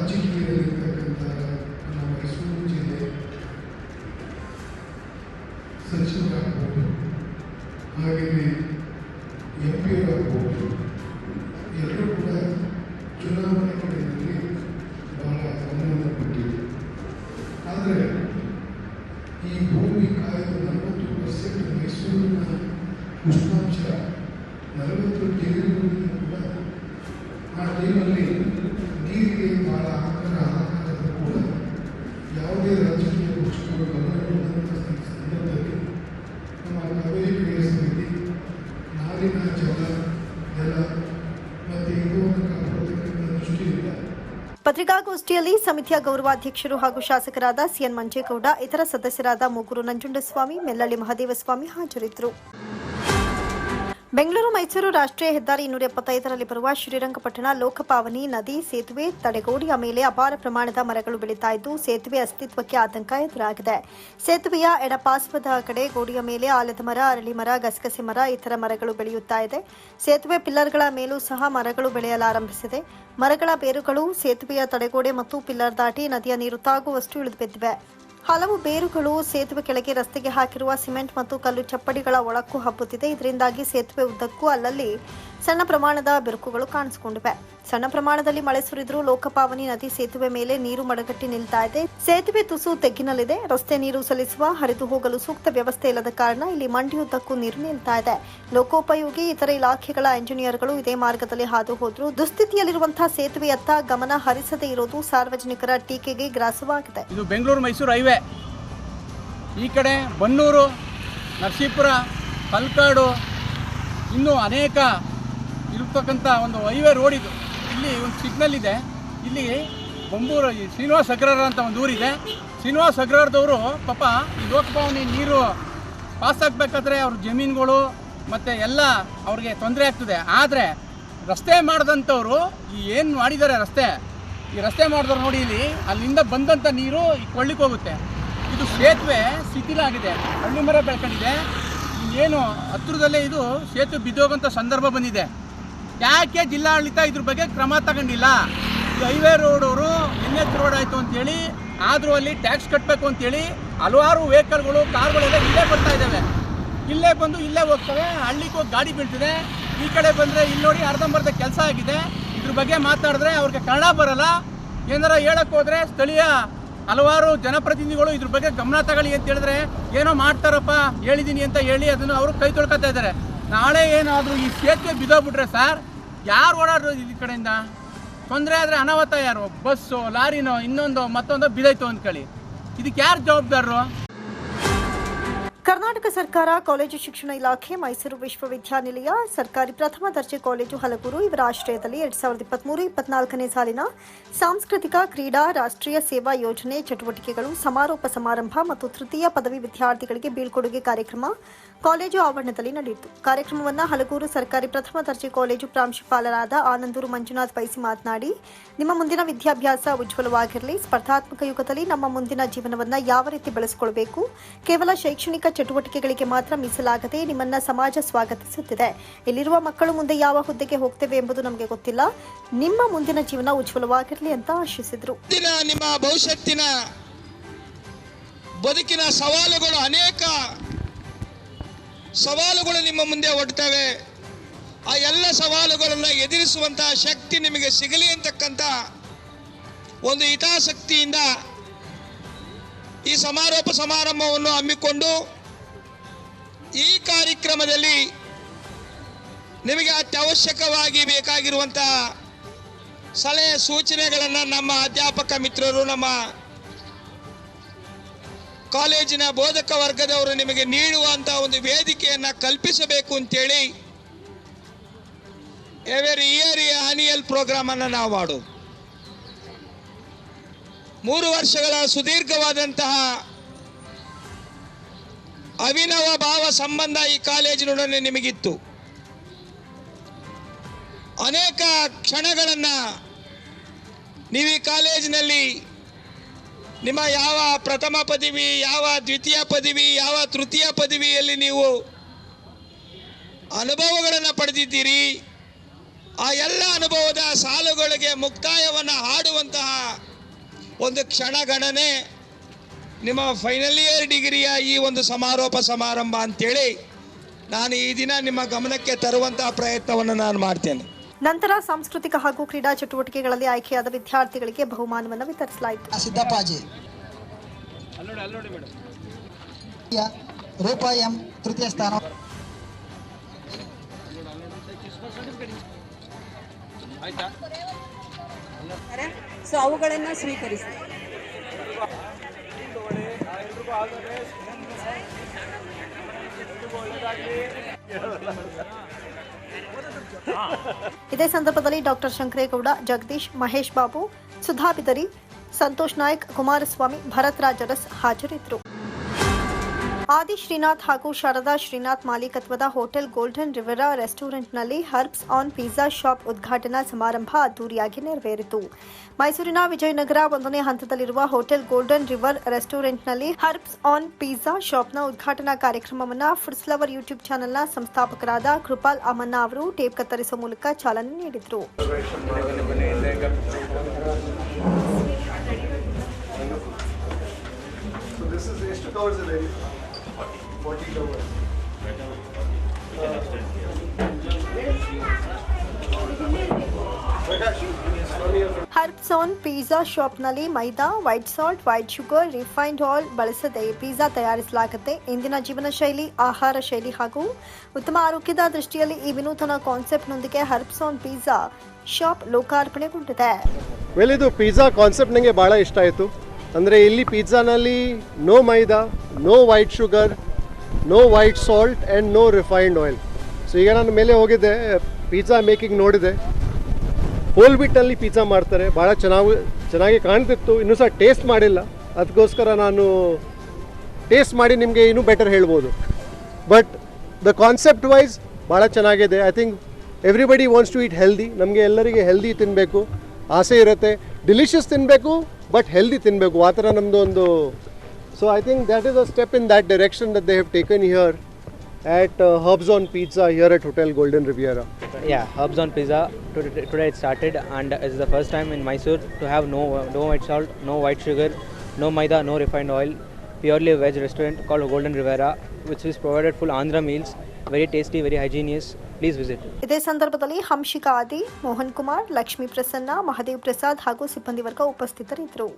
ರಾಜಕೀಯದಲ್ಲಿರ್ತಕ್ಕಂಥ ನಮ್ಮ ಮೈಸೂರು ಜಿಲ್ಲೆ ಸಚಿವರಾಗ್ಬೋದು ಹಾಗೆಯೇ ಎಂ ಪಿಯವರಾಗ್ಬೋದು ಎಲ್ಲರೂ ಕೂಡ ಚುನಾವಣೆ ಕಡೆಯಲ್ಲಿ ಆದರೆ ಈ ಭೂಮಿ ಕಾಯ್ದ ಪರ್ಸೆಂಟ್ ಮೈಸೂರಿನ ಉಷ್ಣಾಂಶ ನಲವತ್ತು ಡಿಗ್ರಿಗಳಿಂದ ಕೂಡ ಆ ನೀರಿಗೆ ಬಹಳ ಆತರ ಹಾಕಿದ್ರು ಕೂಡ ಯಾವುದೇ ರಾಜಕೀಯ ಪಕ್ಷಗಳು ಗಮನಗೊಳ್ಳುವಂಥ ಸಂದರ್ಭದಲ್ಲಿ ನಮ್ಮ ಕಾವೇರಿ ಕ್ರಿಯಾ ಸಮಿತಿ ನಾಡಿನ ಜಲ ಜಲ ಮತ್ತು ಇರುವನ್ನು ಕಾಪಾಡತಕ್ಕಂಥ ದೃಷ್ಟಿಯಿಂದ ಪತ್ರಿಕಾಗೋಷ್ಠಿಯಲ್ಲಿ ಸಮಿತಿಯ ಗೌರವಾಧ್ಯಕ್ಷರು ಹಾಗೂ ಶಾಸಕರಾದ ಸಿಎನ್ ಮಂಜೇಗೌಡ ಇತರ ಸದಸ್ಯರಾದ ಮೂಗೂರು ನಂಜುಂಡಸ್ವಾಮಿ ಮೆಲ್ಲಳ್ಳಿ ಮಹದೇವಸ್ವಾಮಿ ಹಾಜರಿದ್ದರು. ಬೆಂಗಳೂರು ಮೈಸೂರು ರಾಷ್ಟ್ರೀಯ ಹೆದ್ದಾರಿ ಇನ್ನೂರ ಎಪ್ಪತ್ತೈದರಲ್ಲಿ ಬರುವ ಶ್ರೀರಂಗಪಟ್ಟಣ ಲೋಕಪಾವನಿ ನದಿ ಸೇತುವೆ ತಡೆಗೋಡೆಯ ಮೇಲೆ ಅಪಾರ ಪ್ರಮಾಣದ ಮರಗಳು ಬೆಳೀತಾ ಇದ್ದು, ಸೇತುವೆ ಅಸ್ತಿತ್ವಕ್ಕೆ ಆತಂಕ ಎದುರಾಗಿದೆ. ಸೇತುವೆಯ ಎಡಪಾರ್ಶ್ವದ ಕಡೆ ಗೋಡೆಯ ಮೇಲೆ ಆಲದ ಮರ, ಅರಳಿ ಮರ, ಗಸಗಸೆ ಮರ ಇತರ ಮರಗಳು ಬೆಳೆಯುತ್ತಾ ಇದೆ. ಸೇತುವೆ ಪಿಲ್ಲರ್ಗಳ ಮೇಲೂ ಸಹ ಮರಗಳು ಬೆಳೆಯಲಾರಂಭಿಸಿದೆ. ಮರಗಳ ಬೇರುಗಳು ಸೇತುವೆಯ ತಡೆಗೋಡೆ ಮತ್ತು ಪಿಲ್ಲರ್ ದಾಟಿ ನದಿಯ ನೀರು ತಾಗುವಷ್ಟು ಇಳಿದು ಬಿದ್ದಿವೆ. ಹಲವು ಬೇರುಗಳು ಸೇತುವೆ ಕೆಳಗೆ ರಸ್ತೆಗೆ ಹಾಕಿರುವ ಸಿಮೆಂಟ್ ಮತ್ತು ಕಲ್ಲು ಚಪ್ಪಡಿಗಳ ಒಳಕ್ಕೂ ಹಬ್ಬುತ್ತಿದೆ. ಇದರಿಂದಾಗಿ ಸೇತುವೆ ಉದ್ದಕ್ಕೂ ಅಲ್ಲಲ್ಲಿ ಸಣ್ಣ ಪ್ರಮಾಣದ ಬಿರುಕುಗಳು ಕಾಣಿಸಿಕೊಂಡಿವೆ. ಸಣ್ಣ ಪ್ರಮಾಣದಲ್ಲಿ ಮಳೆ ಸುರಿದರೂ ಲೋಕಪಾವನಿ ನದಿ ಸೇತುವೆ ಮೇಲೆ ನೀರು ಮಡಗಟ್ಟಿ ನಿಲ್ತಾ ಇದೆ. ಸೇತುವೆ ತುಸು ತೆಗ್ಗಿನಲ್ಲಿದೆ. ರಸ್ತೆ ನೀರು ಸಲ್ಲಿಸುವ, ಹರಿದು ಹೋಗಲು ಸೂಕ್ತ ವ್ಯವಸ್ಥೆ ಇಲ್ಲದ ಕಾರಣ ಇಲ್ಲಿ ಮಂಡಿಯುದ್ದಕ್ಕೂ ನೀರು ನಿಲ್ತಾ ಇದೆ. ಲೋಕೋಪಯೋಗಿ, ಇತರ ಇಲಾಖೆಗಳ ಇಂಜಿನಿಯರ್ಗಳು ಇದೇ ಮಾರ್ಗದಲ್ಲಿ ಹಾದು ಹೋದ್ರು. ದುಸ್ಥಿತಿಯಲ್ಲಿರುವಂತಹ ಸೇತುವೆಯತ್ತ ಗಮನ ಹರಿಸದೇ ಇರೋದು ಸಾರ್ವಜನಿಕರ ಟೀಕೆಗೆ ಗ್ರಾಸವಾಗಿದೆ. ಇದು ಬೆಂಗಳೂರು ಮೈಸೂರು ಹೈವೇ. ಈ ಕಡೆ ಬನ್ನೂರು, ನರಸೀಪುರ ಪಲ್ಕಾಡು ಇನ್ನೂ ಅನೇಕ ಇರತಕ್ಕಂಥ ಒಂದು ಹೈವೇ ರೋಡ್ ಇದು. ಇಲ್ಲಿ ಒಂದು ಸಿಗ್ನಲ್ ಇದೆ. ಇಲ್ಲಿ ಬೊಂಬೂರು ಶ್ರೀನಿವಾಸ್ ಅಗ್ರಹಾರ ಅಂತ ಒಂದು ಊರಿದೆ. ಶ್ರೀನಿವಾಸ್ ಅಗ್ರಹಾರದವರು ಪಾಪ ಈ ಲೋಕಭವನಿ ನೀರು ಪಾಸ್ ಆಗಬೇಕಾದ್ರೆ ಅವ್ರ ಜಮೀನುಗಳು ಮತ್ತು ಎಲ್ಲ ಅವ್ರಿಗೆ ತೊಂದರೆ ಆಗ್ತದೆ. ಆದರೆ ರಸ್ತೆ ಮಾಡಿದಂಥವ್ರು ಈ ಏನು ಮಾಡಿದ್ದಾರೆ ರಸ್ತೆ? ಈ ರಸ್ತೆ ಮಾಡಿದವ್ರು ನೋಡಿ ಇಲ್ಲಿ ಅಲ್ಲಿಂದ ಬಂದಂಥ ನೀರು ಈ ಕೊಳ್ಳಿಕ್ಕೆ ಹೋಗುತ್ತೆ. ಇದು ಸೇತುವೆ ಶಿಥಿಲಾಗಿದೆ ಹಳ್ಳಿ ಮರ ಬೆಳ್ಕೊಂಡಿದೆ. ಏನು ಹತ್ರದಲ್ಲೇ ಇದು ಸೇತುವೆ ಬಿದ್ದೋಗಂಥ ಸಂದರ್ಭ ಬಂದಿದೆ. ಯಾಕೆ ಜಿಲ್ಲಾಡಳಿತ ಇದ್ರ ಬಗ್ಗೆ ಕ್ರಮ ತಗೊಂಡಿಲ್ಲ? ಹೈವೇ ರೋಡ್ ಅವರು ಎನ್ ಎಚ್ ರೋಡ್ ಆಯಿತು ಅಂತೇಳಿ, ಆದರೂ ಅಲ್ಲಿ ಟ್ಯಾಕ್ಸ್ ಕಟ್ಟಬೇಕು ಅಂತೇಳಿ ಹಲವಾರು ವೆಹಿಕಲ್ಗಳು, ಕಾರ್ಗಳೆಲ್ಲ ಇಲ್ಲೇ ಬರ್ತಾ ಇದ್ದಾವೆ. ಇಲ್ಲೇ ಬಂದು ಇಲ್ಲೇ ಹೋಗ್ತವೆ, ಹಳ್ಳಿಗೆ ಗಾಡಿ ಬೀಳ್ತಿದೆ. ಈ ಕಡೆ ಬಂದರೆ ಇಲ್ಲಿ ನೋಡಿ ಅರ್ಧಂಬರ್ಧ ಕೆಲಸ ಆಗಿದೆ. ಇದ್ರ ಬಗ್ಗೆ ಮಾತಾಡಿದ್ರೆ ಅವ್ರಿಗೆ ಕನ್ನಡ ಬರಲ್ಲ. ಏನಾರ ಹೇಳಕ್ಕೆ ಸ್ಥಳೀಯ ಹಲವಾರು ಜನಪ್ರತಿನಿಧಿಗಳು ಇದ್ರ ಬಗ್ಗೆ ಗಮನ ತಗೊಳ್ಳಿ ಅಂತ ಹೇಳಿದ್ರೆ, ಏನೋ ಮಾಡ್ತಾರಪ್ಪ ಹೇಳಿದ್ದೀನಿ ಅಂತ ಹೇಳಿ ಅದನ್ನು ಅವರು ಕೈ ತೊಳ್ಕೊತಾ ಇದ್ದಾರೆ. ನಾಳೆ ಏನಾದರೂ ಈ ಸೇತುವೆ ಬಿದ್ದೋಗ್ಬಿಟ್ರೆ ಸರ್ ಯಾರು ಓಡಾಡೋದು ಈ ಕಡೆಯಿಂದ? ತೊಂದರೆ ಆದರೆ ಅನಾಹುತ ಯಾರು? ಬಸ್ಸು, ಲಾರಿನೋ, ಇನ್ನೊಂದು, ಮತ್ತೊಂದು ಬಿದೈತು ಅಂದ್ಕೊಳ್ಳಿ. ಇದಕ್ಕೆ ಯಾರು ಜವಾಬ್ದಾರರು? ಕರ್ನಾಟಕ ಸರ್ಕಾರ, ಕಾಲೇಜು ಶಿಕ್ಷಣ ಇಲಾಖೆ, ಮೈಸೂರು ವಿಶ್ವವಿದ್ಯಾನಿಲಯ, ಸರ್ಕಾರಿ ಪ್ರಥಮ ದರ್ಜೆ ಕಾಲೇಜು ಹಲಗೂರು ಇವರ ಆಶ್ರಯದಲ್ಲಿ ಎರಡ್ ಸಾವಿರದ ಇಪ್ಪತ್ಮೂರು, ಇಪ್ಪತ್ನಾಲ್ಕನೇ ಸಾಲಿನ ಸಾಂಸ್ಕೃತಿಕ ಕ್ರೀಡಾ ರಾಷ್ಟ್ರೀಯ ಸೇವಾ ಯೋಜನೆ ಚಟುವಟಿಕೆಗಳು, ಸಮಾರೋಪ ಸಮಾರಂಭ ಮತ್ತು ತೃತೀಯ ಪದವಿ ವಿದ್ಯಾರ್ಥಿಗಳಿಗೆ ಬೀಳ್ಕೊಡುಗೆ ಕಾರ್ಯಕ್ರಮ ಕಾಲೇಜು ಆವರಣದಲ್ಲಿ ನಡೆಯಿತು. ಕಾರ್ಯಕ್ರಮವನ್ನು ಹಲಗೂರು ಸರ್ಕಾರಿ ಪ್ರಥಮ ದರ್ಜೆ ಕಾಲೇಜು ಪ್ರಾಂಶುಪಾಲರಾದ ಆನಂದೂರು ಮಂಜುನಾಥ್ ಬಯಸಿ ಮಾತನಾಡಿ, ನಿಮ್ಮ ಮುಂದಿನ ವಿದ್ಯಾಭ್ಯಾಸ ಉಜ್ವಲವಾಗಿರಲಿ, ಸ್ಪರ್ಧಾತ್ಮಕ ಯುಗದಲ್ಲಿ ನಮ್ಮ ಮುಂದಿನ ಜೀವನವನ್ನು ಯಾವ ರೀತಿ ಬೆಳೆಸಿಕೊಳ್ಬೇಕು, ಕೇವಲ ಶೈಕ್ಷಣಿಕ ಚಟುವಟಿಕೆಗಳಿಗೆ ಮಾತ್ರ ಮೀಸಲಾಗದೆ ನಿಮ್ಮನ್ನ ಸಮಾಜ ಸ್ವಾಗತಿಸುತ್ತಿದೆ. ಇಲ್ಲಿರುವ ಮಕ್ಕಳು ಮುಂದೆ ಯಾವ ಹುದ್ದೆಗೆ ಹೋಗ್ತೇವೆ ಎಂಬುದು ನಮಗೆ ಗೊತ್ತಿಲ್ಲ. ನಿಮ್ಮ ಮುಂದಿನ ಜೀವನ ಉಜ್ವಲವಾಗಿರಲಿ ಅಂತ ಆಶಿಸಿದ್ರು. ನಿಮ್ಮ ಭವಿಷ್ಯತ್ತಿನ ಬದುಕಿನ ಸವಾಲುಗಳು ಅನೇಕ ಸವಾಲುಗಳು ನಿಮ್ಮ ಮುಂದೆ ಒಡ್ತವೆ ಆ ಎಲ್ಲ ಸವಾಲುಗಳನ್ನು ಎದುರಿಸುವಂತಹ ಶಕ್ತಿ ನಿಮಗೆ ಸಿಗಲಿ ಅಂತಕ್ಕಂಥ ಒಂದು ಹಿತಾಸಕ್ತಿಯಿಂದ ಈ ಸಮಾರೋಪ ಸಮಾರಂಭವನ್ನು ಹಮ್ಮಿಕೊಂಡು ಈ ಕಾರ್ಯಕ್ರಮದಲ್ಲಿ ನಿಮಗೆ ಅತ್ಯವಶ್ಯಕವಾಗಿ ಬೇಕಾಗಿರುವಂತಹ ಸಲಹೆ ಸೂಚನೆಗಳನ್ನು ನಮ್ಮ ಅಧ್ಯಾಪಕ ಮಿತ್ರರು, ನಮ್ಮ ಕಾಲೇಜಿನ ಬೋಧಕ ವರ್ಗದವರು ನಿಮಗೆ ನೀಡುವಂಥ ಒಂದು ವೇದಿಕೆಯನ್ನು ಕಲ್ಪಿಸಬೇಕು ಅಂತೇಳಿ ಎವರಿ ಇಯರ್ ಆನಿಯಲ್ ಪ್ರೋಗ್ರಾಮನ್ನು ನಾವು ಮಾಡೋದು. ಮೂರು ವರ್ಷಗಳ ಸುದೀರ್ಘವಾದಂತಹ ಅವಿನವ ಭಾವ ಸಂಬಂಧ ಈ ಕಾಲೇಜಿನೊಡನೆ ನಿಮಗಿತ್ತು. ಅನೇಕ ಕ್ಷಣಗಳನ್ನು ನೀವು ಈ ಕಾಲೇಜಿನಲ್ಲಿ ನಿಮ್ಮ ಯಾವ ಪ್ರಥಮ ಪದವಿ, ಯಾವ ದ್ವಿತೀಯ ಪದವಿ, ಯಾವ ತೃತೀಯ ಪದವಿಯಲ್ಲಿ ನೀವು ಅನುಭವಗಳನ್ನು ಪಡೆದಿದ್ದೀರಿ, ಆ ಎಲ್ಲ ಅನುಭವದ ಸಾಲುಗಳಿಗೆ ಮುಕ್ತಾಯವನ್ನು ಹಾಡುವಂತಹ ಒಂದು ಕ್ಷಣಗಣನೆ ನಿಮ್ಮ ಫೈನಲ್ ಇಯರ್ ಡಿಗ್ರಿಯ ಈ ಒಂದು ಸಮಾರೋಪ ಸಮಾರಂಭ ಅಂತೇಳಿ ನಾನು ಈ ದಿನ ನಿಮ್ಮ ಗಮನಕ್ಕೆ ತರುವಂತಹ ಪ್ರಯತ್ನವನ್ನು ನಾನು ಮಾಡ್ತೇನೆ. ನಂತರ ಸಾಂಸ್ಕೃತಿಕ ಹಾಗೂ ಕ್ರೀಡಾ ಚಟುವಟಿಕೆಗಳಲ್ಲಿ ಆಯ್ಕೆಯಾದ ವಿದ್ಯಾರ್ಥಿಗಳಿಗೆ ಬಹುಮಾನವನ್ನು ವಿತರಿಸಲಾಯಿತು. ಸಿದ್ದಪ್ಪಾಜಿ ರೂಪ ಎಂ ತೃತೀಯ ಸ್ಥಾನ. ಸೊ ಅವುಗಳನ್ನು ಸ್ವೀಕರಿಸಿ. ಇದೇ ಸಂದರ್ಭದಲ್ಲಿ ಡಾಕ್ಟರ್ ಶಂಕರೇಗೌಡ, ಜಗದೀಶ್ ಮಹೇಶ್ ಬಾಬು ಸುಧಾ ಬಿದರಿ ಸಂತೋಷ್ ನಾಯಕ್, ಕುಮಾರಸ್ವಾಮಿ, ಭರತ್ ರಾಜರಸ್ ಹಾಜರಿದ್ದರು. ಆದಿ ಶ್ರೀನಾಥ್ ಹಾಗೂ ಶಾರದಾ ಶ್ರೀನಾಥ್ ಮಾಲೀಕತ್ವದ ಹೋಟೆಲ್ ಗೋಲ್ಡನ್ ರಿವರಾ ರೆಸ್ಟೋರೆಂಟ್ನಲ್ಲಿ ಹರ್ಬ್ಸ್ ಆನ್ ಪಿಜ್ಜಾ ಶಾಪ್ ಉದ್ಘಾಟನಾ ಸಮಾರಂಭ ಅದ್ದೂರಿಯಾಗಿ ನೆರವೇರಿತು. ಮೈಸೂರಿನ ವಿಜಯನಗರ ಒಂದನೇ ಹಂತದಲ್ಲಿರುವ ಹೋಟೆಲ್ ಗೋಲ್ಡನ್ ರಿವರ್ ರೆಸ್ಟೋರೆಂಟ್ನಲ್ಲಿ ಹರ್ಬ್ಸ್ ಆನ್ ಪಿಜ್ಜಾ ಶಾಪ್ನ ಉದ್ಘಾಟನಾ ಕಾರ್ಯಕ್ರಮವನ್ನು ಫುಡ್ಸ್ ಲವರ್ ಯೂಟ್ಯೂಬ್ ಚಾನೆಲ್ನ ಸಂಸ್ಥಾಪಕರಾದ ಕೃಪಾಲ್ ಅಮನ್ನ ಅವರು ಟೇಪ್ ಕತ್ತರಿಸುವ ಮೂಲಕ ಚಾಲನೆ ನೀಡಿದರು. ಇಸ್ ಎಷ್ಟು ಕವರ್ಸ್ ಇದೆ forty covers herbs on pizza ಶಾಪ್ನಲ್ಲಿ maida white salt white sugar refined oil ಬಳಸದೆ ಪಿಜ್ಜಾ ತಯಾರಿಸಲಾಗುತ್ತೆ. ಇಂದಿನ ಜೀವನ ಶೈಲಿ ಆಹಾರ ಶೈಲಿ ಹಾಗೂ ಉತ್ತಮ ಆರೋಗ್ಯದ ದೃಷ್ಟಿಯಲ್ಲಿ ಈ ವಿನೂತನ ಕಾನ್ಸೆಪ್ಟ್ನೊಂದಿಗೆ ಹರ್ಬ್ಸ್ ಆನ್ ಪಿಜ್ಜಾ ಶಾಪ್ ಲೋಕಾರ್ಪಣೆಗೊಂಡಿದೆ. ವೆಲ್ ಇದು ಪಿಜ್ಜಾ ಕಾನ್ಸೆಪ್ಟ್ ನನಗೆ ಭಾಳ ಇಷ್ಟ ಆಯಿತು. ಅಂದರೆ ಇಲ್ಲಿ ಪಿಜ್ಜಾನಲ್ಲಿ no maida no white sugar no white salt and no refined oil so ಈಗ ನಾನು ಮೇಲೆ ಹೋಗಿದ್ದೆ ಪಿಜ್ಜಾ ಮೇಕಿಂಗ್ ನೋಡಿದೆ. ಹೋಲ್ ಬಿಟ್ಟಲ್ಲಿ ಪಿಜ್ಜಾ ಮಾಡ್ತಾರೆ. ಭಾಳ ಚೆನ್ನಾಗಿ ಚೆನ್ನಾಗಿ ಕಾಣ್ತಿತ್ತು. ಇನ್ನೂ ಸಹ ಟೇಸ್ಟ್ ಮಾಡಿಲ್ಲ. ಅದಕ್ಕೋಸ್ಕರ ನಾನು ಟೇಸ್ಟ್ ಮಾಡಿ ನಿಮಗೆ ಇನ್ನೂ ಬೆಟರ್ ಹೇಳ್ಬೋದು. ಬಟ್ ದ ಕಾನ್ಸೆಪ್ಟ್ ವೈಸ್ ಭಾಳ ಚೆನ್ನಾಗಿದೆ. I think everybody wants to eat healthy ನಮಗೆ ಎಲ್ಲರಿಗೆ ಹೆಲ್ದಿ ತಿನ್ನಬೇಕು ಆಸೆ ಇರುತ್ತೆ. ಡಿಲಿಷಿಯಸ್ ತಿನ್ನಬೇಕು ಬಟ್ ಹೆಲ್ದಿ ತಿನ್ನಬೇಕು ಆ ಥರ ನಮ್ಮದು ಒಂದು So I think that is a step in that direction that they have taken here at uh, Herbs on Pizza here at Hotel Golden Riviera. Yeah, Herbs on Pizza. Today, today it started, and it's the first time in Mysore to have no no white salt, no white sugar, no maida, no refined oil. Purely veg restaurant called Golden Riviera, which is provided full Andhra meals. Very tasty, very hygienious. Please visit. ಇದೇ ಸಂದರ್ಭದಲ್ಲಿ ಹಂಶಿಕಾ ಆದಿ ಮೋಹನ್ ಕುಮಾರ್ ಲಕ್ಷ್ಮೀ ಪ್ರಸನ್ನ ಮಹದೇವ್ ಪ್ರಸಾದ್ ಹಾಗೂ ಸಿಬ್ಬಂದಿ ವರ್ಗ ಉಪಸ್ಥಿತರಿದ್ದರು